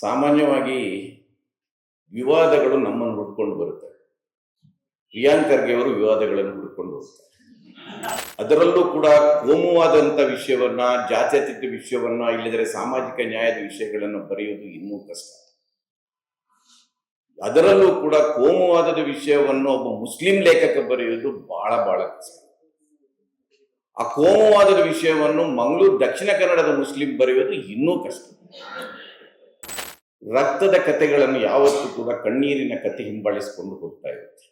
ಸಾಮಾನ್ಯವಾಗಿ ವಿವಾದಗಳು ನಮ್ಮನ್ನು ಹುಡ್ಕೊಂಡು ಬರುತ್ತೆ. ಪ್ರಿಯಾಂಕ್ ಖರ್ಗೆ ಅವರು ವಿವಾದಗಳನ್ನು ಹುಡ್ಕೊಂಡು ಹೋಗ್ತಾರೆ. ಅದರಲ್ಲೂ ಕೂಡ ಕೋಮುವಾದಂಥ ವಿಷಯವನ್ನ ಜಾತ್ಯತೀತ ವಿಷಯವನ್ನ ಇಲ್ಲದರೆ ಸಾಮಾಜಿಕ ನ್ಯಾಯದ ವಿಷಯಗಳನ್ನು ಬರೆಯುವುದು ಇನ್ನೂ ಕಷ್ಟ. ಅದರಲ್ಲೂ ಕೂಡ ಕೋಮುವಾದದ ವಿಷಯವನ್ನು ಒಬ್ಬ ಮುಸ್ಲಿಂ ಲೇಖಕ ಬರೆಯುವುದು ಬಹಳ ಬಹಳ ಕಷ್ಟ. ಆ ಕೋಮುವಾದದ ವಿಷಯವನ್ನು ಮಂಗಳೂರು ದಕ್ಷಿಣ ಕನ್ನಡದ ಮುಸ್ಲಿಂ ಬರೆಯುವುದು ಇನ್ನೂ ಕಷ್ಟ. ರಕ್ತದ ಕಥೆಗಳನ್ನು ಯಾವತ್ತೂ ಕೂಡ ಕಣ್ಣೀರಿನ ಕತೆ ಹಿಂಬಾಲಿಸಿಕೊಂಡು ಹೋಗ್ತಾ ಇರುತ್ತೆ.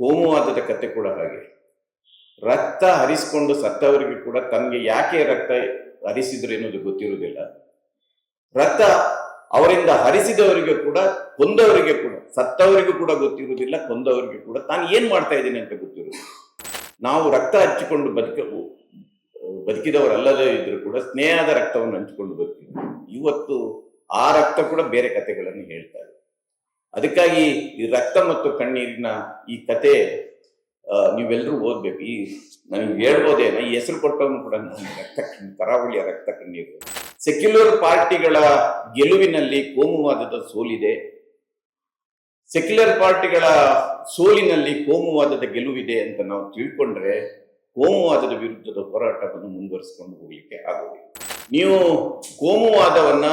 ಕೋಮುವಾದದ ಕತೆ ಕೂಡ ಹಾಗೆ. ರಕ್ತ ಹರಿಸಿಕೊಂಡು ಸತ್ತವರಿಗೆ ಕೂಡ ತನಗೆ ಯಾಕೆ ರಕ್ತ ಹರಿಸಿದ್ರು ಎನ್ನುವುದು ಗೊತ್ತಿರುವುದಿಲ್ಲ. ರಕ್ತ ಅವರಿಂದ ಹರಿಸಿದವರಿಗೆ ಕೂಡ, ಕೊಂದವರಿಗೆ ಕೂಡ, ಸತ್ತವರಿಗೂ ಕೂಡ ಗೊತ್ತಿರುವುದಿಲ್ಲ, ಕೊಂದವರಿಗೆ ಕೂಡ. ತಾನು ಏನ್ ಮಾಡ್ತಾ ಇದ್ದೀನಿ ಅಂತ ಗೊತ್ತಿರುವುದಿಲ್ಲ ನಾವು ರಕ್ತ ಹಚ್ಚಿಕೊಂಡು ಬದುಕ ಬದುಕಿದವರಲ್ಲದೇ ಇದ್ರು ಕೂಡ ಸ್ನೇಹದ ರಕ್ತವನ್ನು ಹಂಚಿಕೊಂಡು ಬದುಕಿದ್ರು ಇವತ್ತು ಆ ರಕ್ತ ಕೂಡ ಬೇರೆ ಕಥೆಗಳನ್ನು ಹೇಳ್ತಾ ಇದೆ. ಅದಕ್ಕಾಗಿ ಈ ರಕ್ತ ಮತ್ತು ಕಣ್ಣೀರಿನ ಈ ಕತೆ ನೀವೆಲ್ಲರೂ ಓದ್ಬೇಕು. ಈ ನನಗೆ ಹೇಳ್ಬೋದೇನ ಈ ಹೆಸರು ಕೊಟ್ಟವನು ಕೂಡ ರಕ್ತ ಕರಾವಳಿ ಕರಾವಳಿಯ ರಕ್ತ ಕಣ್ಣೀರು. ಸೆಕ್ಯುಲರ್ ಪಾರ್ಟಿಗಳ ಗೆಲುವಿನಲ್ಲಿ ಕೋಮುವಾದದ ಸೋಲಿದೆ. ಸೆಕ್ಯುಲರ್ ಪಾರ್ಟಿಗಳ ಸೋಲಿನಲ್ಲಿ ಕೋಮುವಾದದ ಗೆಲುವಿದೆ ಅಂತ ನಾವು ತಿಳ್ಕೊಂಡ್ರೆ, ಕೋಮುವಾದದ ವಿರುದ್ಧದ ಹೋರಾಟವನ್ನು ಮುಂದುವರಿಸಿಕೊಂಡು ಹೋಗ್ಲಿಕ್ಕೆ ಆಗೋದಿಲ್ಲ. ನೀವು ಕೋಮುವಾದವನ್ನ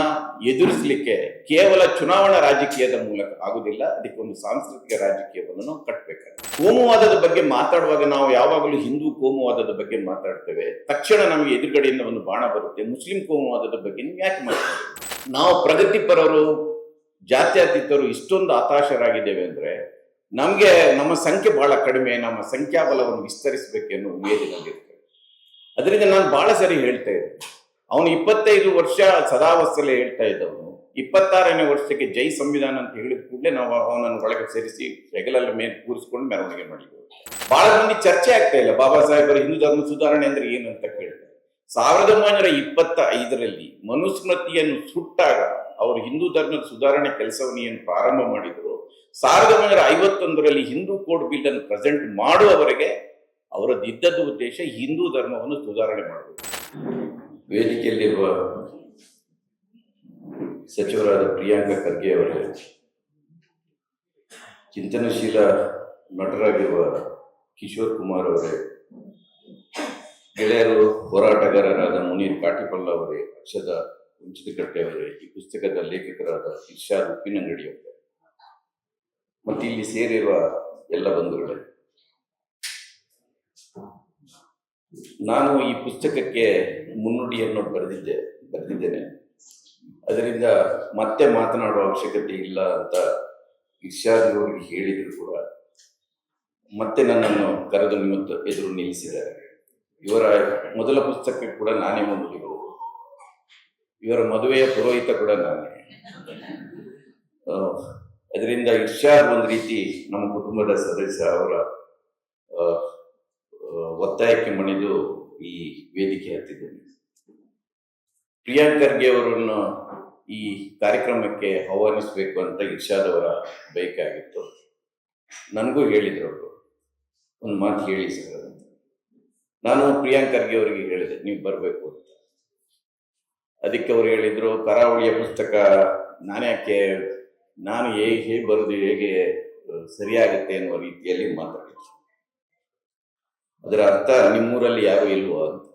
ಎದುರಿಸಲಿಕ್ಕೆ ಕೇವಲ ಚುನಾವಣಾ ರಾಜಕೀಯದ ಮೂಲಕ ಆಗುದಿಲ್ಲ, ಅದಕ್ಕೆ ಒಂದು ಸಾಂಸ್ಕೃತಿಕ ರಾಜಕೀಯವನ್ನು ನಾವು ಕಟ್ಟಬೇಕಾಗುತ್ತೆ ಕೋಮುವಾದದ ಬಗ್ಗೆ ಮಾತಾಡುವಾಗ ನಾವು ಯಾವಾಗಲೂ ಹಿಂದೂ ಕೋಮುವಾದದ ಬಗ್ಗೆ ಮಾತಾಡ್ತೇವೆ. ತಕ್ಷಣ ನಮಗೆ ಎದುರುಗಡೆಯಿಂದ ಒಂದು ಬಾಣ ಬರುತ್ತೆ. ಮುಸ್ಲಿಂ ಕೋಮುವಾದದ ಬಗ್ಗೆ ನೀವು ಯಾಕೆ ಮಾತಾಡ್ತೀವಿ ನಾವು ಪ್ರಗತಿಪರರು, ಜಾತ್ಯತೀತರು ಇಷ್ಟೊಂದು ಹತಾಶರಾಗಿದ್ದೇವೆ ಅಂದ್ರೆ ನಮಗೆ ನಮ್ಮ ಸಂಖ್ಯೆ ಬಹಳ ಕಡಿಮೆ, ನಮ್ಮ ಸಂಖ್ಯಾಬಲವನ್ನು ವಿಸ್ತರಿಸಬೇಕೆನ್ನೋ ಉಮೇದಿನಲ್ಲಿರ್ತೇವೆ ಅದರಿಂದ ನಾನು ಬಹಳ ಸರಿ ಹೇಳ್ತಾ ಇದ್ದೆ ಅವನು ಇಪ್ಪತ್ತೈದು ವರ್ಷ ಸದಾವಸ್ಥಲೆ ಹೇಳ್ತಾ ಇದ್ದವನು. ಇಪ್ಪತ್ತಾರನೇ ವರ್ಷಕ್ಕೆ ಜೈ ಸಂವಿಧಾನ ಅಂತ ಹೇಳಿದ ಕೂಡಲೇ ನಾವು ಅವನನ್ನು ಒಳಗೆ ಸೇರಿಸಿ ಹೆಗಲಲ್ಲ ಮೇಲೆ ಕೂರಿಸ್ಕೊಂಡು ಮೆರವಣಿಗೆ ಮಾಡಿದ್ವಿ. ಬಹಳ ಮಂದಿ ಚರ್ಚೆ ಆಗ್ತಾ ಇಲ್ಲ. ಬಾಬಾ ಸಾಹೇಬರ ಹಿಂದೂ ಧರ್ಮ ಸುಧಾರಣೆ ಅಂದ್ರೆ ಏನು ಅಂತ ಕೇಳ್ತಾರೆ. ಸಾವಿರದ ಒಂಬೈನೂರ ಇಪ್ಪತ್ತ ಐದರಲ್ಲಿ ಮನುಸ್ಮೃತಿಯನ್ನು ಸುಟ್ಟಾಗ ಅವರು ಹಿಂದೂ ಧರ್ಮದ ಸುಧಾರಣೆ ಕೆಲಸವನ್ನು ಏನು ಪ್ರಾರಂಭ ಮಾಡಿದ್ರು. ಸಾವಿರದ ಒಂಬೈನೂರ ಐವತ್ತೊಂದರಲ್ಲಿ ಹಿಂದೂ ಕೋಡ್ ಬಿಲ್ ಅನ್ನು ಪ್ರೆಸೆಂಟ್ ಮಾಡುವವರೆಗೆ ಅವರದ್ದು ಇದ್ದದ್ದು ಉದ್ದೇಶ ಹಿಂದೂ ಧರ್ಮವನ್ನು ಸುಧಾರಣೆ ಮಾಡಬೇಕು ವೇದಿಕೆಯಲ್ಲಿರುವ ಸಚಿವರಾದ ಪ್ರಿಯಾಂಕ ಖರ್ಗೆ ಅವರೇ, ಚಿಂತನಶೀಲ ನಟರಾಗಿರುವ ಕಿಶೋರ್ ಕುಮಾರ್ ಅವರೇ, ಗೆಳೆಯರು ಹೋರಾಟಗಾರರಾದ ಮುನೀರ್ ಕಾಟಿಪಲ್ಲ ಅವರೇ, ಅಕ್ಷದ ಉಂಚಿತಕಟ್ಟೆ ಅವರೇ, ಈ ಪುಸ್ತಕದ ಲೇಖಕರಾದ ಇರ್ಷಾದ್ ಉಪ್ಪಿನಂಗಡಿ ಅವರೇ. ಮತ್ತು ಇಲ್ಲಿ ಸೇರಿರುವ ಎಲ್ಲ ಬಂಧುಗಳೇ ನಾನು ಈ ಪುಸ್ತಕಕ್ಕೆ ಮುನ್ನುಡಿಯನ್ನು ಬರೆದಿದ್ದೆ, ಬರೆದಿದ್ದೇನೆ. ಅದರಿಂದ ಮತ್ತೆ ಮಾತನಾಡುವ ಅವಶ್ಯಕತೆ ಇಲ್ಲ ಅಂತ ಇರ್ಷಾದ್ ಹೇಳಿದರು ಕೂಡ. ಮತ್ತೆ ನನ್ನನ್ನು ಕರೆದು ನಿಮ್ಮ ಎದುರು ನಿಲ್ಲಿಸಿದ್ದಾರೆ. ಇವರ ಮೊದಲ ಪುಸ್ತಕಕ್ಕೆ ಕೂಡ ನಾನೇ ಮೊದಲಿರು ಇವರ ಮದುವೆಯ ಪುರೋಹಿತ ಕೂಡ ನಾನೇ. ಅದರಿಂದ ಇರ್ಷಾದ್ ಒಂದು ರೀತಿ ನಮ್ಮ ಕುಟುಂಬದ ಸದಸ್ಯ ಅವರ ಒತ್ತಾಯಕ್ಕೆ ಮಣಿದು ಈ ವೇದಿಕೆ ಹತ್ತಿದ್ದೇನೆ. ಪ್ರಿಯಾಂಕ್ ಖರ್ಗೆ ಅವರನ್ನು ಈ ಕಾರ್ಯಕ್ರಮಕ್ಕೆ ಆಹ್ವಾನಿಸಬೇಕು ಅಂತ ಇರ್ಷಾದ್ ಅವರ ಬೇಕಾಗಿತ್ತು ನನಗೂ ಹೇಳಿದ್ರು ಅವರು. ಒಂದು ಮಾತು ಹೇಳಿ ಸರ್. ನಾನು ಪ್ರಿಯಾಂಕ್ ಖರ್ಗೆ ಅವರಿಗೆ ಹೇಳಿದೆ, ನೀವು ಬರಬೇಕು ಅಂತ. ಅದಕ್ಕೆ ಅವರು ಹೇಳಿದರು, ಕರಾವಳಿಯ ಪುಸ್ತಕ ನಾನ್ಯಾಕೆ ನಾನು ಹೇಗೆ ಹೇಗೆ ಬರೆದು ಹೇಗೆ ಸರಿಯಾಗುತ್ತೆ ಅನ್ನುವ ರೀತಿಯಲ್ಲಿ ಮಾತಾಡಿದ್ರು. ಅದರ ಅರ್ಥ ನಿಮ್ಮೂರಲ್ಲಿ ಯಾರು ಇಲ್ವೋ? ಅಂತ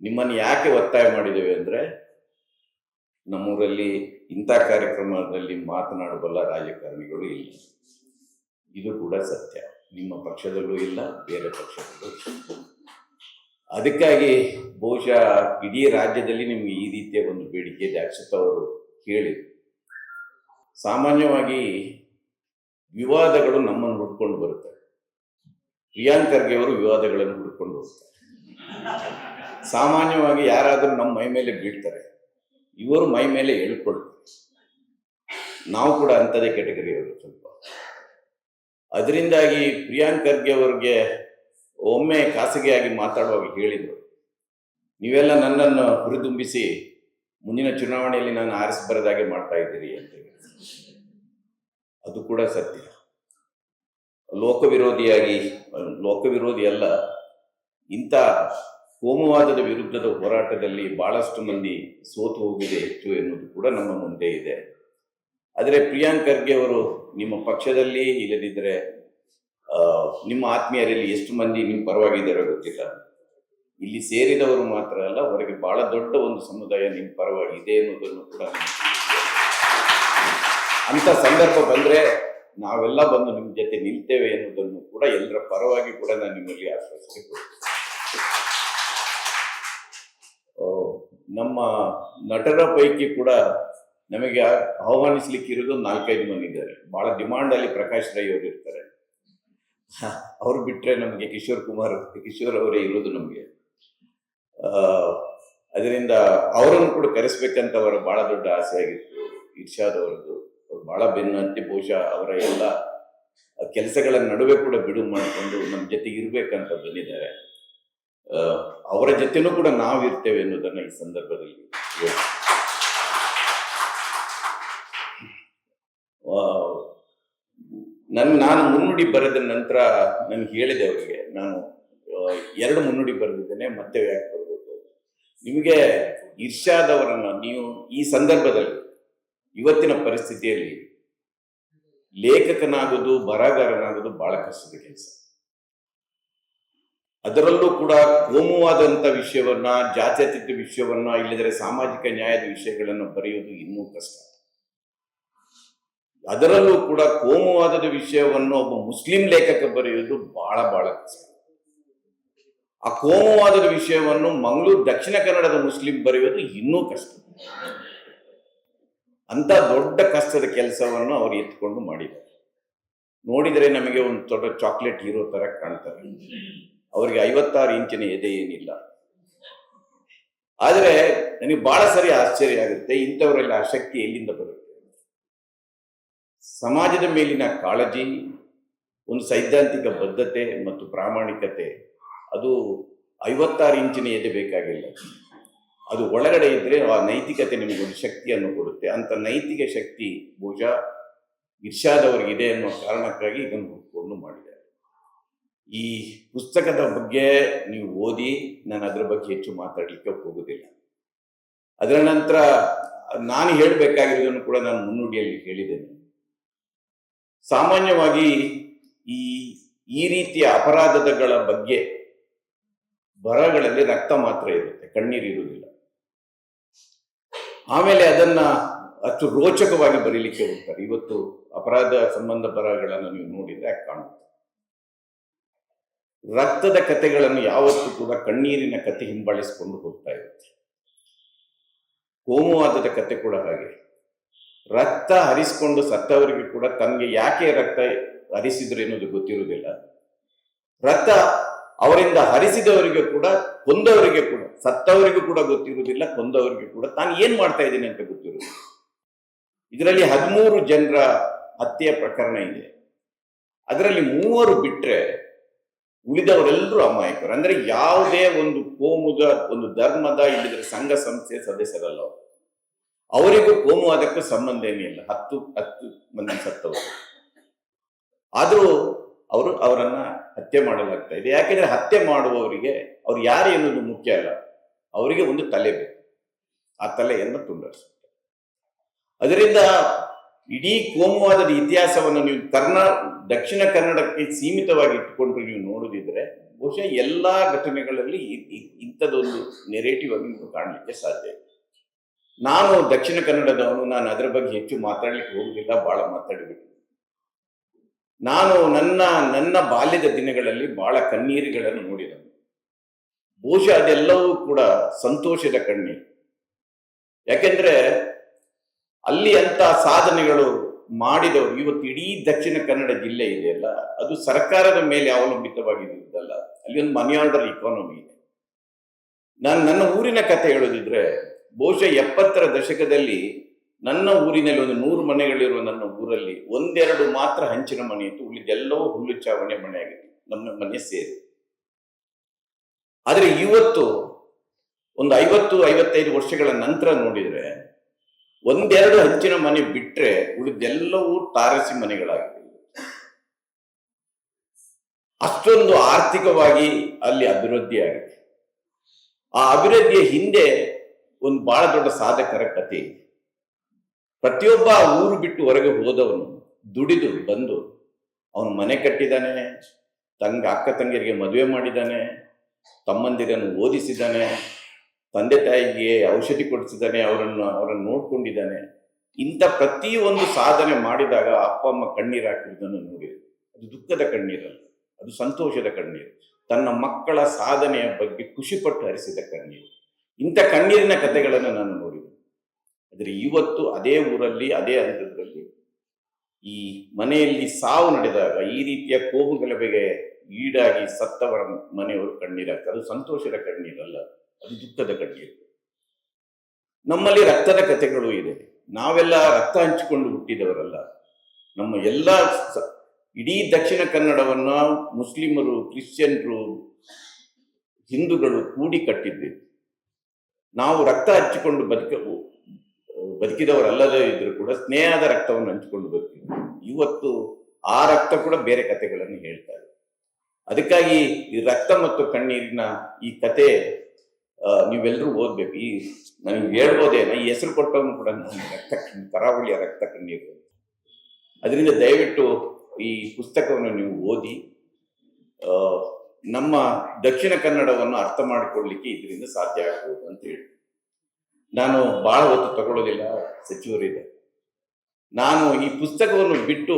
ನಿಮ್ಮನ್ನು ಯಾಕೆ ಒತ್ತಾಯ ಮಾಡಿದ್ದೇವೆ ಅಂದರೆ ನಮ್ಮೂರಲ್ಲಿ ಇಂಥ ಕಾರ್ಯಕ್ರಮದಲ್ಲಿ ಮಾತನಾಡಬಲ್ಲ ರಾಜಕಾರಣಿಗಳು ಇಲ್ಲ. ಇದು ಕೂಡ ಸತ್ಯ. ನಿಮ್ಮ ಪಕ್ಷದಲ್ಲೂ ಇಲ್ಲ, ಬೇರೆ ಪಕ್ಷದಲ್ಲೂ ಅದಕ್ಕಾಗಿ ಬಹುಶಃ ಇಡೀ ರಾಜ್ಯದಲ್ಲಿ ನಿಮ್ಗೆ ಈ ರೀತಿಯ ಒಂದು ಬೇಡಿಕೆ ಇದೆ ಅವರು ಕೇಳಿ ಸಾಮಾನ್ಯವಾಗಿ ವಿವಾದಗಳು ನಮ್ಮನ್ನು ಹುಡ್ಕೊಂಡು ಬರುತ್ತೆ. ಪ್ರಿಯಾಂಕ್ ಖರ್ಗೆ ಅವರು ವಿವಾದಗಳನ್ನು ಹುಡುಕೊಂಡು ಹೋಗ್ತಾರೆ. ಸಾಮಾನ್ಯವಾಗಿ ಯಾರಾದರೂ ನಮ್ಮ ಮೈ ಮೇಲೆ ಬೀಳ್ತಾರೆ. ಇವರು ಮೈ ಮೇಲೆ ಹೇಳ್ಕೊಳ್ತಾರೆ. ನಾವು ಕೂಡ ಅಂಥದೇ ಕೆಟಗರಿಯವರು ಸ್ವಲ್ಪ. ಅದರಿಂದಾಗಿ ಪ್ರಿಯಾಂಕ್ ಖರ್ಗೆ ಅವ್ರಿಗೆ ಒಮ್ಮೆ ಖಾಸಗಿಯಾಗಿ ಮಾತಾಡುವಾಗ ಹೇಳಿದರು, ನೀವೆಲ್ಲ ನನ್ನನ್ನು ಹುರಿದುಂಬಿಸಿ ಮುಂದಿನ ಚುನಾವಣೆಯಲ್ಲಿ ನಾನು ಆರಿಸಿ ಬರದಾಗೆ ಮಾಡ್ತಾ ಇದ್ದೀರಿ ಅಂತ ಅದು ಕೂಡ ಸತ್ಯ. ಲೋಕವಿರೋಧಿಯಾಗಿ ಲೋಕವಿರೋಧಿ ಅಲ್ಲ ಇಂಥ ಕೋಮುವಾದದ ವಿರುದ್ಧದ ಹೋರಾಟದಲ್ಲಿ ಬಹಳಷ್ಟು ಮಂದಿ ಸೋತು ಹೋಗಿದೆ ಹೆಚ್ಚು ಎನ್ನುವುದು ಕೂಡ ನಮ್ಮ ಮುಂದೆ ಇದೆ. ಆದರೆ ಪ್ರಿಯಾಂಕ್ ಖರ್ಗೆ ಅವರು ನಿಮ್ಮ ಪಕ್ಷದಲ್ಲಿ ಇಲ್ಲದಿದ್ದರೆ ನಿಮ್ಮ ಆತ್ಮೀಯರಲ್ಲಿ ಎಷ್ಟು ಮಂದಿ ನಿಮ್ಮ ಪರವಾಗಿದ್ದಾರೋ ಗೊತ್ತಿಲ್ಲ. ಇಲ್ಲಿ ಸೇರಿದವರು ಮಾತ್ರ ಅಲ್ಲ, ಹೊರಗೆ ಬಹಳ ದೊಡ್ಡ ಒಂದು ಸಮುದಾಯ ನಿಮ್ಮ ಪರವಾಗಿದೆ ಎನ್ನುವುದನ್ನು ಕೂಡ ಅಂಥ ಸಂದರ್ಭ ಬಂದ್ರೆ ನಾವೆಲ್ಲ ಬಂದು ನಿಮ್ಮ ಜೊತೆ ನಿಲ್ತೇವೆ ಎನ್ನುವುದನ್ನು ಕೂಡ ಎಲ್ಲರ ಪರವಾಗಿ ಕೂಡ ನಾನು ನಿಮ್ಮಲ್ಲಿ ಆಶ್ವಾಸನೆ ನಮ್ಮ ನಟರ ಪೈಕಿ ಕೂಡ ನಮಗೆ ಆಹ್ವಾನಿಸ್ಲಿಕ್ಕೆ ಇರೋದು ನಾಲ್ಕೈದು ಮಂದಿ ಇದ್ದಾರೆ. ಬಹಳ ಡಿಮಾಂಡ್ ಅಲ್ಲಿ ಪ್ರಕಾಶ್ ರೈ ಅವರು ಇರ್ತಾರೆ. ಅವ್ರು ಬಿಟ್ರೆ ನಮಗೆ ಕಿಶೋರ್ ಕುಮಾರ್, ಕಿಶೋರ್ ಅವರೇ ಇರೋದು ನಮಗೆ. ಅದರಿಂದ ಅವರನ್ನು ಕೂಡ ಕರೆಸ್ಬೇಕಂತ ಅವರ ಬಹಳ ದೊಡ್ಡ ಆಸೆ ಆಗಿತ್ತು. ಇರ್ಷಾದ್ ಅವರದ್ದು. ಅವ್ರು ಬಹಳ ಬೆನ್ನಂತೆ ಬಹುಶಃ ಅವರ ಎಲ್ಲ ಕೆಲಸಗಳ ನಡುವೆ ಕೂಡ ಬಿಡುವು ಮಾಡಿಕೊಂಡು ನಮ್ಮ ಜೊತೆಗೆ ಇರಬೇಕಂತ ಬಂದಿದ್ದಾರೆ. ಅವರ ಜೊತೆನೂ ಕೂಡ ನಾವು ಇರ್ತೇವೆ ಅನ್ನೋದನ್ನ ಈ ಸಂದರ್ಭದಲ್ಲಿ ನನ್ನ, ನನ್ ನಾನು ಮುನ್ನುಡಿ ಬರೆದ ನಂತರ ನನ್ಗೆ ಹೇಳಿದೆ ಅವರಿಗೆ, ನಾನು ಎರಡು ಮುನ್ನುಡಿ ಬರೆದಿದ್ದೇನೆ, ಮತ್ತೆ ಯಾಕೆ ಬರಬೇಕು ನಿಮಗೆ ಇರ್ಷಾದವರನ್ನು ನೀವು ಈ ಸಂದರ್ಭದಲ್ಲಿ ಇವತ್ತಿನ ಪರಿಸ್ಥಿತಿಯಲ್ಲಿ ಲೇಖಕನಾಗೋದು ಬರಹಗಾರನಾಗೋದು ಬಹಳ ಕಷ್ಟದ ಕೆಲಸ. ಅದರಲ್ಲೂ ಕೂಡ ಕೋಮುವಾದಂಥ ವಿಷಯವನ್ನ ಜಾತ್ಯತೀತ ವಿಷಯವನ್ನ ಇಲ್ಲದರೆ ಸಾಮಾಜಿಕ ನ್ಯಾಯದ ವಿಷಯಗಳನ್ನು ಬರೆಯುವುದು ಇನ್ನೂ ಕಷ್ಟ. ಅದರಲ್ಲೂ ಕೂಡ ಕೋಮುವಾದದ ವಿಷಯವನ್ನು ಒಬ್ಬ ಮುಸ್ಲಿಂ ಲೇಖಕ ಬರೆಯುವುದು ಬಹಳ ಬಹಳ ಕಷ್ಟ. ಆ ಕೋಮುವಾದದ ವಿಷಯವನ್ನು ಮಂಗಳೂರು ದಕ್ಷಿಣ ಕನ್ನಡದ ಮುಸ್ಲಿಂ ಬರೆಯುವುದು ಇನ್ನೂ ಕಷ್ಟ. ಅಂತ ದೊಡ್ಡ ಕಷ್ಟದ ಕೆಲಸವನ್ನು ಅವರು ಎತ್ಕೊಂಡು ಮಾಡಿದ್ದಾರೆ. ನೋಡಿದರೆ ನಮಗೆ ಒಂದು ದೊಡ್ಡ ಚಾಕ್ಲೇಟ್ ಹೀರೋ ಥರ ಕಾಣ್ತಾರೆ. ಅವರಿಗೆ ಐವತ್ತಾರು ಇಂಚಿನ ಎದೆ ಏನಿಲ್ಲ. ಆದರೆ ನನಗೆ ಬಹಳ ಸರಿ ಆಶ್ಚರ್ಯ ಆಗುತ್ತೆ, ಇಂಥವರೆಲ್ಲ ಶಕ್ತಿ ಎಲ್ಲಿಂದ ಬರುತ್ತೆ? ಸಮಾಜದ ಮೇಲಿನ ಕಾಳಜಿ, ಒಂದು ಸೈದ್ಧಾಂತಿಕ ಬದ್ಧತೆ ಮತ್ತು ಪ್ರಾಮಾಣಿಕತೆ, ಅದು ಐವತ್ತಾರು ಇಂಚಿನ ಎದೆ ಬೇಕಾಗಿಲ್ಲ. ಅದು ಒಳಗಡೆ ಇದ್ದರೆ ಆ ನೈತಿಕತೆ ನಿಮಗೆ ಒಂದು ಶಕ್ತಿಯನ್ನು ಕೊಡುತ್ತೆ. ಅಂತ ನೈತಿಕ ಶಕ್ತಿ ಬಹುಶಃ ಇರ್ಷಾದವ್ರಿಗೆ ಇದೆ ಅನ್ನೋ ಕಾರಣಕ್ಕಾಗಿ ಇದನ್ನು ಹುಡ್ಕೊಂಡು ಮಾಡಿದ್ದಾರೆ. ಈ ಪುಸ್ತಕದ ಬಗ್ಗೆ ನೀವು ಓದಿ ನಾನು ಅದರ ಬಗ್ಗೆ ಹೆಚ್ಚು ಮಾತಾಡಲಿಕ್ಕೆ ಹೋಗುದಿಲ್ಲ. ಅದರ ನಂತರ ನಾನು ಹೇಳಬೇಕಾಗಿರೋದನ್ನು ಕೂಡ ನಾನು ಮುನ್ನುಡಿಯಲ್ಲಿ ಹೇಳಿದ್ದೇನೆ. ಸಾಮಾನ್ಯವಾಗಿ ಈ ಈ ರೀತಿಯ ಅಪರಾಧಗಳ ಬಗ್ಗೆ ಬರಗಳಲ್ಲಿ ರಕ್ತ ಮಾತ್ರ ಇರುತ್ತೆ, ಕಣ್ಣೀರು ಇರುವುದಿಲ್ಲ. ಆಮೇಲೆ ಅದನ್ನ ಅಷ್ಟು ರೋಚಕವಾಗಿ ಬರೀಲಿಕ್ಕೆ ಹೋಗ್ತಾರೆ. ಇವತ್ತು ಅಪರಾಧ ಸಂಬಂಧ ಬರಹಗಳನ್ನು ನೀವು ನೋಡಿದ್ರೆ ಕಾಣುತ್ತೆ? ರಕ್ತದ ಕಥೆಗಳನ್ನು ಯಾವತ್ತೂ ಕೂಡ ಕಣ್ಣೀರಿನ ಕತೆ ಹಿಂಬಾಲಿಸಿಕೊಂಡು ಹೋಗ್ತಾ ಇರುತ್ತೆ. ಕೋಮುವಾದದ ಕತೆ ಕೂಡ ಹಾಗೆ. ರಕ್ತ ಹರಿಸಿಕೊಂಡು ಸತ್ತವರಿಗೆ ಕೂಡ ತನಗೆ ಯಾಕೆ ರಕ್ತ ಹರಿಸಿದ್ರು ಅನ್ನೋದು ಗೊತ್ತಿರುವುದಿಲ್ಲ. ರಕ್ತ ಅವರಿಂದ ಹರಿಸಿದವರಿಗೆ ಕೂಡ ಕೊಂದವರಿಗೆ ಕೂಡ, ಸತ್ತವರಿಗೂ ಕೂಡ ಗೊತ್ತಿರುವುದಿಲ್ಲ, ಕೊಂದವರಿಗೆ ಕೂಡ. ತಾನು ಏನ್ ಮಾಡ್ತಾ ಇದ್ದೀನಿ ಅಂತ ಗೊತ್ತಿರುವುದಿಲ್ಲ. ಇದರಲ್ಲಿ ಹದಿಮೂರು ಜನರ ಹತ್ಯೆ ಪ್ರಕರಣ ಇದೆ. ಅದರಲ್ಲಿ ಮೂವರು ಬಿಟ್ಟರೆ ಉಳಿದವರೆಲ್ಲರೂ ಅಮಾಯಕರು. ಅಂದ್ರೆ ಯಾವುದೇ ಒಂದು ಕೋಮುದ, ಒಂದು ಧರ್ಮದ ಇಲ್ಲದ್ರೆ ಸಂಘ ಸಂಸ್ಥೆಯ ಸದಸ್ಯರಲ್ಲ ಅವರು. ಕೋಮು ಅದಕ್ಕೂ ಸಂಬಂಧ ಏನಿಲ್ಲ. ಹತ್ತು ಹತ್ತು ಮಂದಿ ಸತ್ತವರು. ಆದರೂ ಅವರು ಅವರನ್ನು ಹತ್ಯೆ ಮಾಡಲಾಗ್ತಾ ಇದೆ. ಯಾಕೆಂದರೆ ಹತ್ಯೆ ಮಾಡುವವರಿಗೆ ಅವ್ರು ಯಾರು ಎನ್ನುವುದು ಮುಖ್ಯ ಅಲ್ಲ. ಅವರಿಗೆ ಒಂದು ತಲೆ ಬೇಕು. ಆ ತಲೆಯನ್ನು ತುಂಡರಿಸುತ್ತೆ. ಅದರಿಂದ ಇಡೀ ಕೋಮುವಾದ ಇತಿಹಾಸವನ್ನು ನೀವು ಕರ್ನಾ, ದಕ್ಷಿಣ ಕನ್ನಡಕ್ಕೆ ಸೀಮಿತವಾಗಿ ಇಟ್ಟುಕೊಂಡು ನೀವು ನೋಡುದಿದ್ರೆ ಬಹುಶಃ ಎಲ್ಲ ಘಟನೆಗಳಲ್ಲಿ ಇಂಥದ್ದೊಂದು ನೆರೇಟಿವ್ ಆಗಿ ನೀವು ಕಾಣಲಿಕ್ಕೆ ಸಾಧ್ಯ ನಾನು ದಕ್ಷಿಣ ಕನ್ನಡದವನು, ನಾನು ಅದರ ಬಗ್ಗೆ ಹೆಚ್ಚು ಮಾತಾಡಲಿಕ್ಕೆ ಹೋಗುದಿಲ್ಲ ಬಹಳ ಮಾತಾಡಬೇಕು. ನಾನು ನನ್ನ ನನ್ನ ಬಾಲ್ಯದ ದಿನಗಳಲ್ಲಿ ಬಹಳ ಕಣ್ಣೀರುಗಳನ್ನು ನೋಡಿದನು. ಬಹುಶಃ ಅದೆಲ್ಲವೂ ಕೂಡ ಸಂತೋಷದ ಕಣ್ಣೀರು ಯಾಕೆಂದ್ರೆ ಅಲ್ಲಿ ಅಂತ ಸಾಧನೆಗಳು ಮಾಡಿದವರು, ಇವತ್ತು ಇಡೀ ದಕ್ಷಿಣ ಕನ್ನಡ ಜಿಲ್ಲೆ ಇದೆಯಲ್ಲ ಅದು ಸರ್ಕಾರದ ಮೇಲೆ ಅವಲಂಬಿತವಾಗಿರುವುದಲ್ಲ, ಅಲ್ಲಿ ಒಂದು ಮನಿ ಆರ್ಡರ್ ಇಕಾನಮಿ ಇದೆ. ನಾನು ನನ್ನ ಊರಿನ ಕತೆ ಹೇಳೋದಿದ್ರೆ ಬಹುಶಃ ಎಪ್ಪತ್ತರ ದಶಕದಲ್ಲಿ ನನ್ನ ಊರಿನಲ್ಲಿ ಒಂದು ನೂರು ಮನೆಗಳಿರುವ ನನ್ನ ಊರಲ್ಲಿ ಒಂದೆರಡು ಮಾತ್ರ ಹಂಚಿನ ಮನೆ ಇತ್ತು. ಉಳಿದೆಲ್ಲವೂ ಹುಲ್ಲು ಚಾವಣಿ ಮನೆ ಆಗಿತ್ತು. ನಮ್ಮ ಮನೆ ಸೇರಿ. ಆದರೆ ಇವತ್ತು ಒಂದು ಐವತ್ತು, ಐವತ್ತೈದು ವರ್ಷಗಳ ನಂತರ ನೋಡಿದರೆ ಒಂದೆರಡು ಹಂಚಿನ ಮನೆ ಬಿಟ್ಟರೆ ಉಳಿದೆಲ್ಲವೂ ತಾರಸಿ ಮನೆಗಳಾಗಿವೆ. ಅಷ್ಟೊಂದು ಆರ್ಥಿಕವಾಗಿ ಅಲ್ಲಿ ಅಭಿವೃದ್ಧಿ ಆಗಿದೆ ಆ ಅಭಿವೃದ್ಧಿಯ ಹಿಂದೆ ಒಂದು ಬಹಳ ದೊಡ್ಡ ಸಾಧಕರ ಕಥೆ ಇದೆ. ಪ್ರತಿಯೊಬ್ಬ ಊರು ಬಿಟ್ಟು ಹೊರಗೆ ಹೋದವನು ದುಡಿದು ಬಂದು ಅವನು ಮನೆ ಕಟ್ಟಿದ್ದಾನೆ ತಂಗ, ಅಕ್ಕ ತಂಗಿಯರಿಗೆ ಮದುವೆ ಮಾಡಿದ್ದಾನೆ ತಮ್ಮಂದಿರನ್ನು ಓದಿಸಿದ್ದಾನೆ ತಂದೆ ತಾಯಿಗೆ ಔಷಧಿ ಕೊಡಿಸಿದ್ದಾನೆ ಅವರನ್ನು ಅವರನ್ನು ನೋಡ್ಕೊಂಡಿದ್ದಾನೆ ಇಂಥ ಪ್ರತಿಯೊಂದು ಸಾಧನೆ ಮಾಡಿದಾಗ ಅಪ್ಪ, ಅಮ್ಮ ಕಣ್ಣೀರು ಹಾಕಿರುವುದನ್ನು ನೋಡಿದೆ ಅದು ದುಃಖದ ಕಣ್ಣೀರಲ್ಲ, ಅದು ಸಂತೋಷದ ಕಣ್ಣೀರು. ತನ್ನ ಮಕ್ಕಳ ಸಾಧನೆಯ ಬಗ್ಗೆ ಖುಷಿಪಟ್ಟು ಹರಿಸಿದ ಕಣ್ಣೀರು. ಇಂಥ ಕಣ್ಣೀರಿನ ಕಥೆಗಳನ್ನು ನಾನು ಆದರೆ ಇವತ್ತು ಅದೇ ಊರಲ್ಲಿ, ಅದೇ ಹಂತದಲ್ಲಿ ಈ ಮನೆಯಲ್ಲಿ ಸಾವು ನಡೆದಾಗ, ಈ ರೀತಿಯ ಕೋಮು ಗಲಭೆಗೆ ಈಡಾಗಿ ಸತ್ತವರ ಮನೆಯವರು ಕಣ್ಣೀರಾಗ್ತಾರೆ. ಅದು ಸಂತೋಷದ ಕಣ್ಣೀರಲ್ಲ, ಅದು ದುಃಖದ ಕಣ್ಣೀರು. ನಮ್ಮಲ್ಲಿ ರಕ್ತದ ಕಥೆಗಳು ಇದೆ. ನಾವೆಲ್ಲ ರಕ್ತ ಹಂಚಿಕೊಂಡು ಹುಟ್ಟಿದವರಲ್ಲ. ನಮ್ಮ ಎಲ್ಲ ಇಡೀ ದಕ್ಷಿಣ ಕನ್ನಡವನ್ನ ಮುಸ್ಲಿಮರು, ಕ್ರಿಶ್ಚಿಯನ್ರು, ಹಿಂದೂಗಳು ಕೂಡಿ ಕಟ್ಟಿದ್ವಿ. ನಾವು ರಕ್ತ ಹಚ್ಚಿಕೊಂಡು ಬದುಕ ಬದುಕಿದವರಲ್ಲದೇ ಇದ್ರು ಕೂಡ ಸ್ನೇಹದ ರಕ್ತವನ್ನು ಹಂಚಿಕೊಂಡು ಬರ್ತಿದ್ರು ಇವತ್ತು ಆ ರಕ್ತ ಕೂಡ ಬೇರೆ ಕಥೆಗಳನ್ನು ಇದೆ. ಅದಕ್ಕಾಗಿ ಈ ರಕ್ತ ಮತ್ತು ಕಣ್ಣೀರಿನ ಈ ಕತೆ ನೀವೆಲ್ಲರೂ ಓದ್ಬೇಕು. ಈ ನನಗೆ ಹೇಳ್ಬೋದೇನ ಈ ಹೆಸರು ಕೊಟ್ಟವನು ಕೂಡ ನಾನು ರಕ್ತ ಕರಾವಳಿ ಕರಾವಳಿಯ ರಕ್ತ ಕಣ್ಣೀರು. ಅದರಿಂದ ದಯವಿಟ್ಟು ಈ ಪುಸ್ತಕವನ್ನು ನೀವು ಓದಿ ನಮ್ಮ ದಕ್ಷಿಣ ಕನ್ನಡವನ್ನು ಅರ್ಥ ಮಾಡಿಕೊಳ್ಳಿಕ್ಕೆ ಇದರಿಂದ ಸಾಧ್ಯ ಆಗ್ಬೋದು ಅಂತ ಹೇಳಿ ನಾನು ಬಹಳ ಹೊತ್ತು ತಗೊಳ್ಳೋದಿಲ್ಲ ಸಚಿವರಿದೆ ನಾನು ಈ ಪುಸ್ತಕವನ್ನು ಬಿಟ್ಟು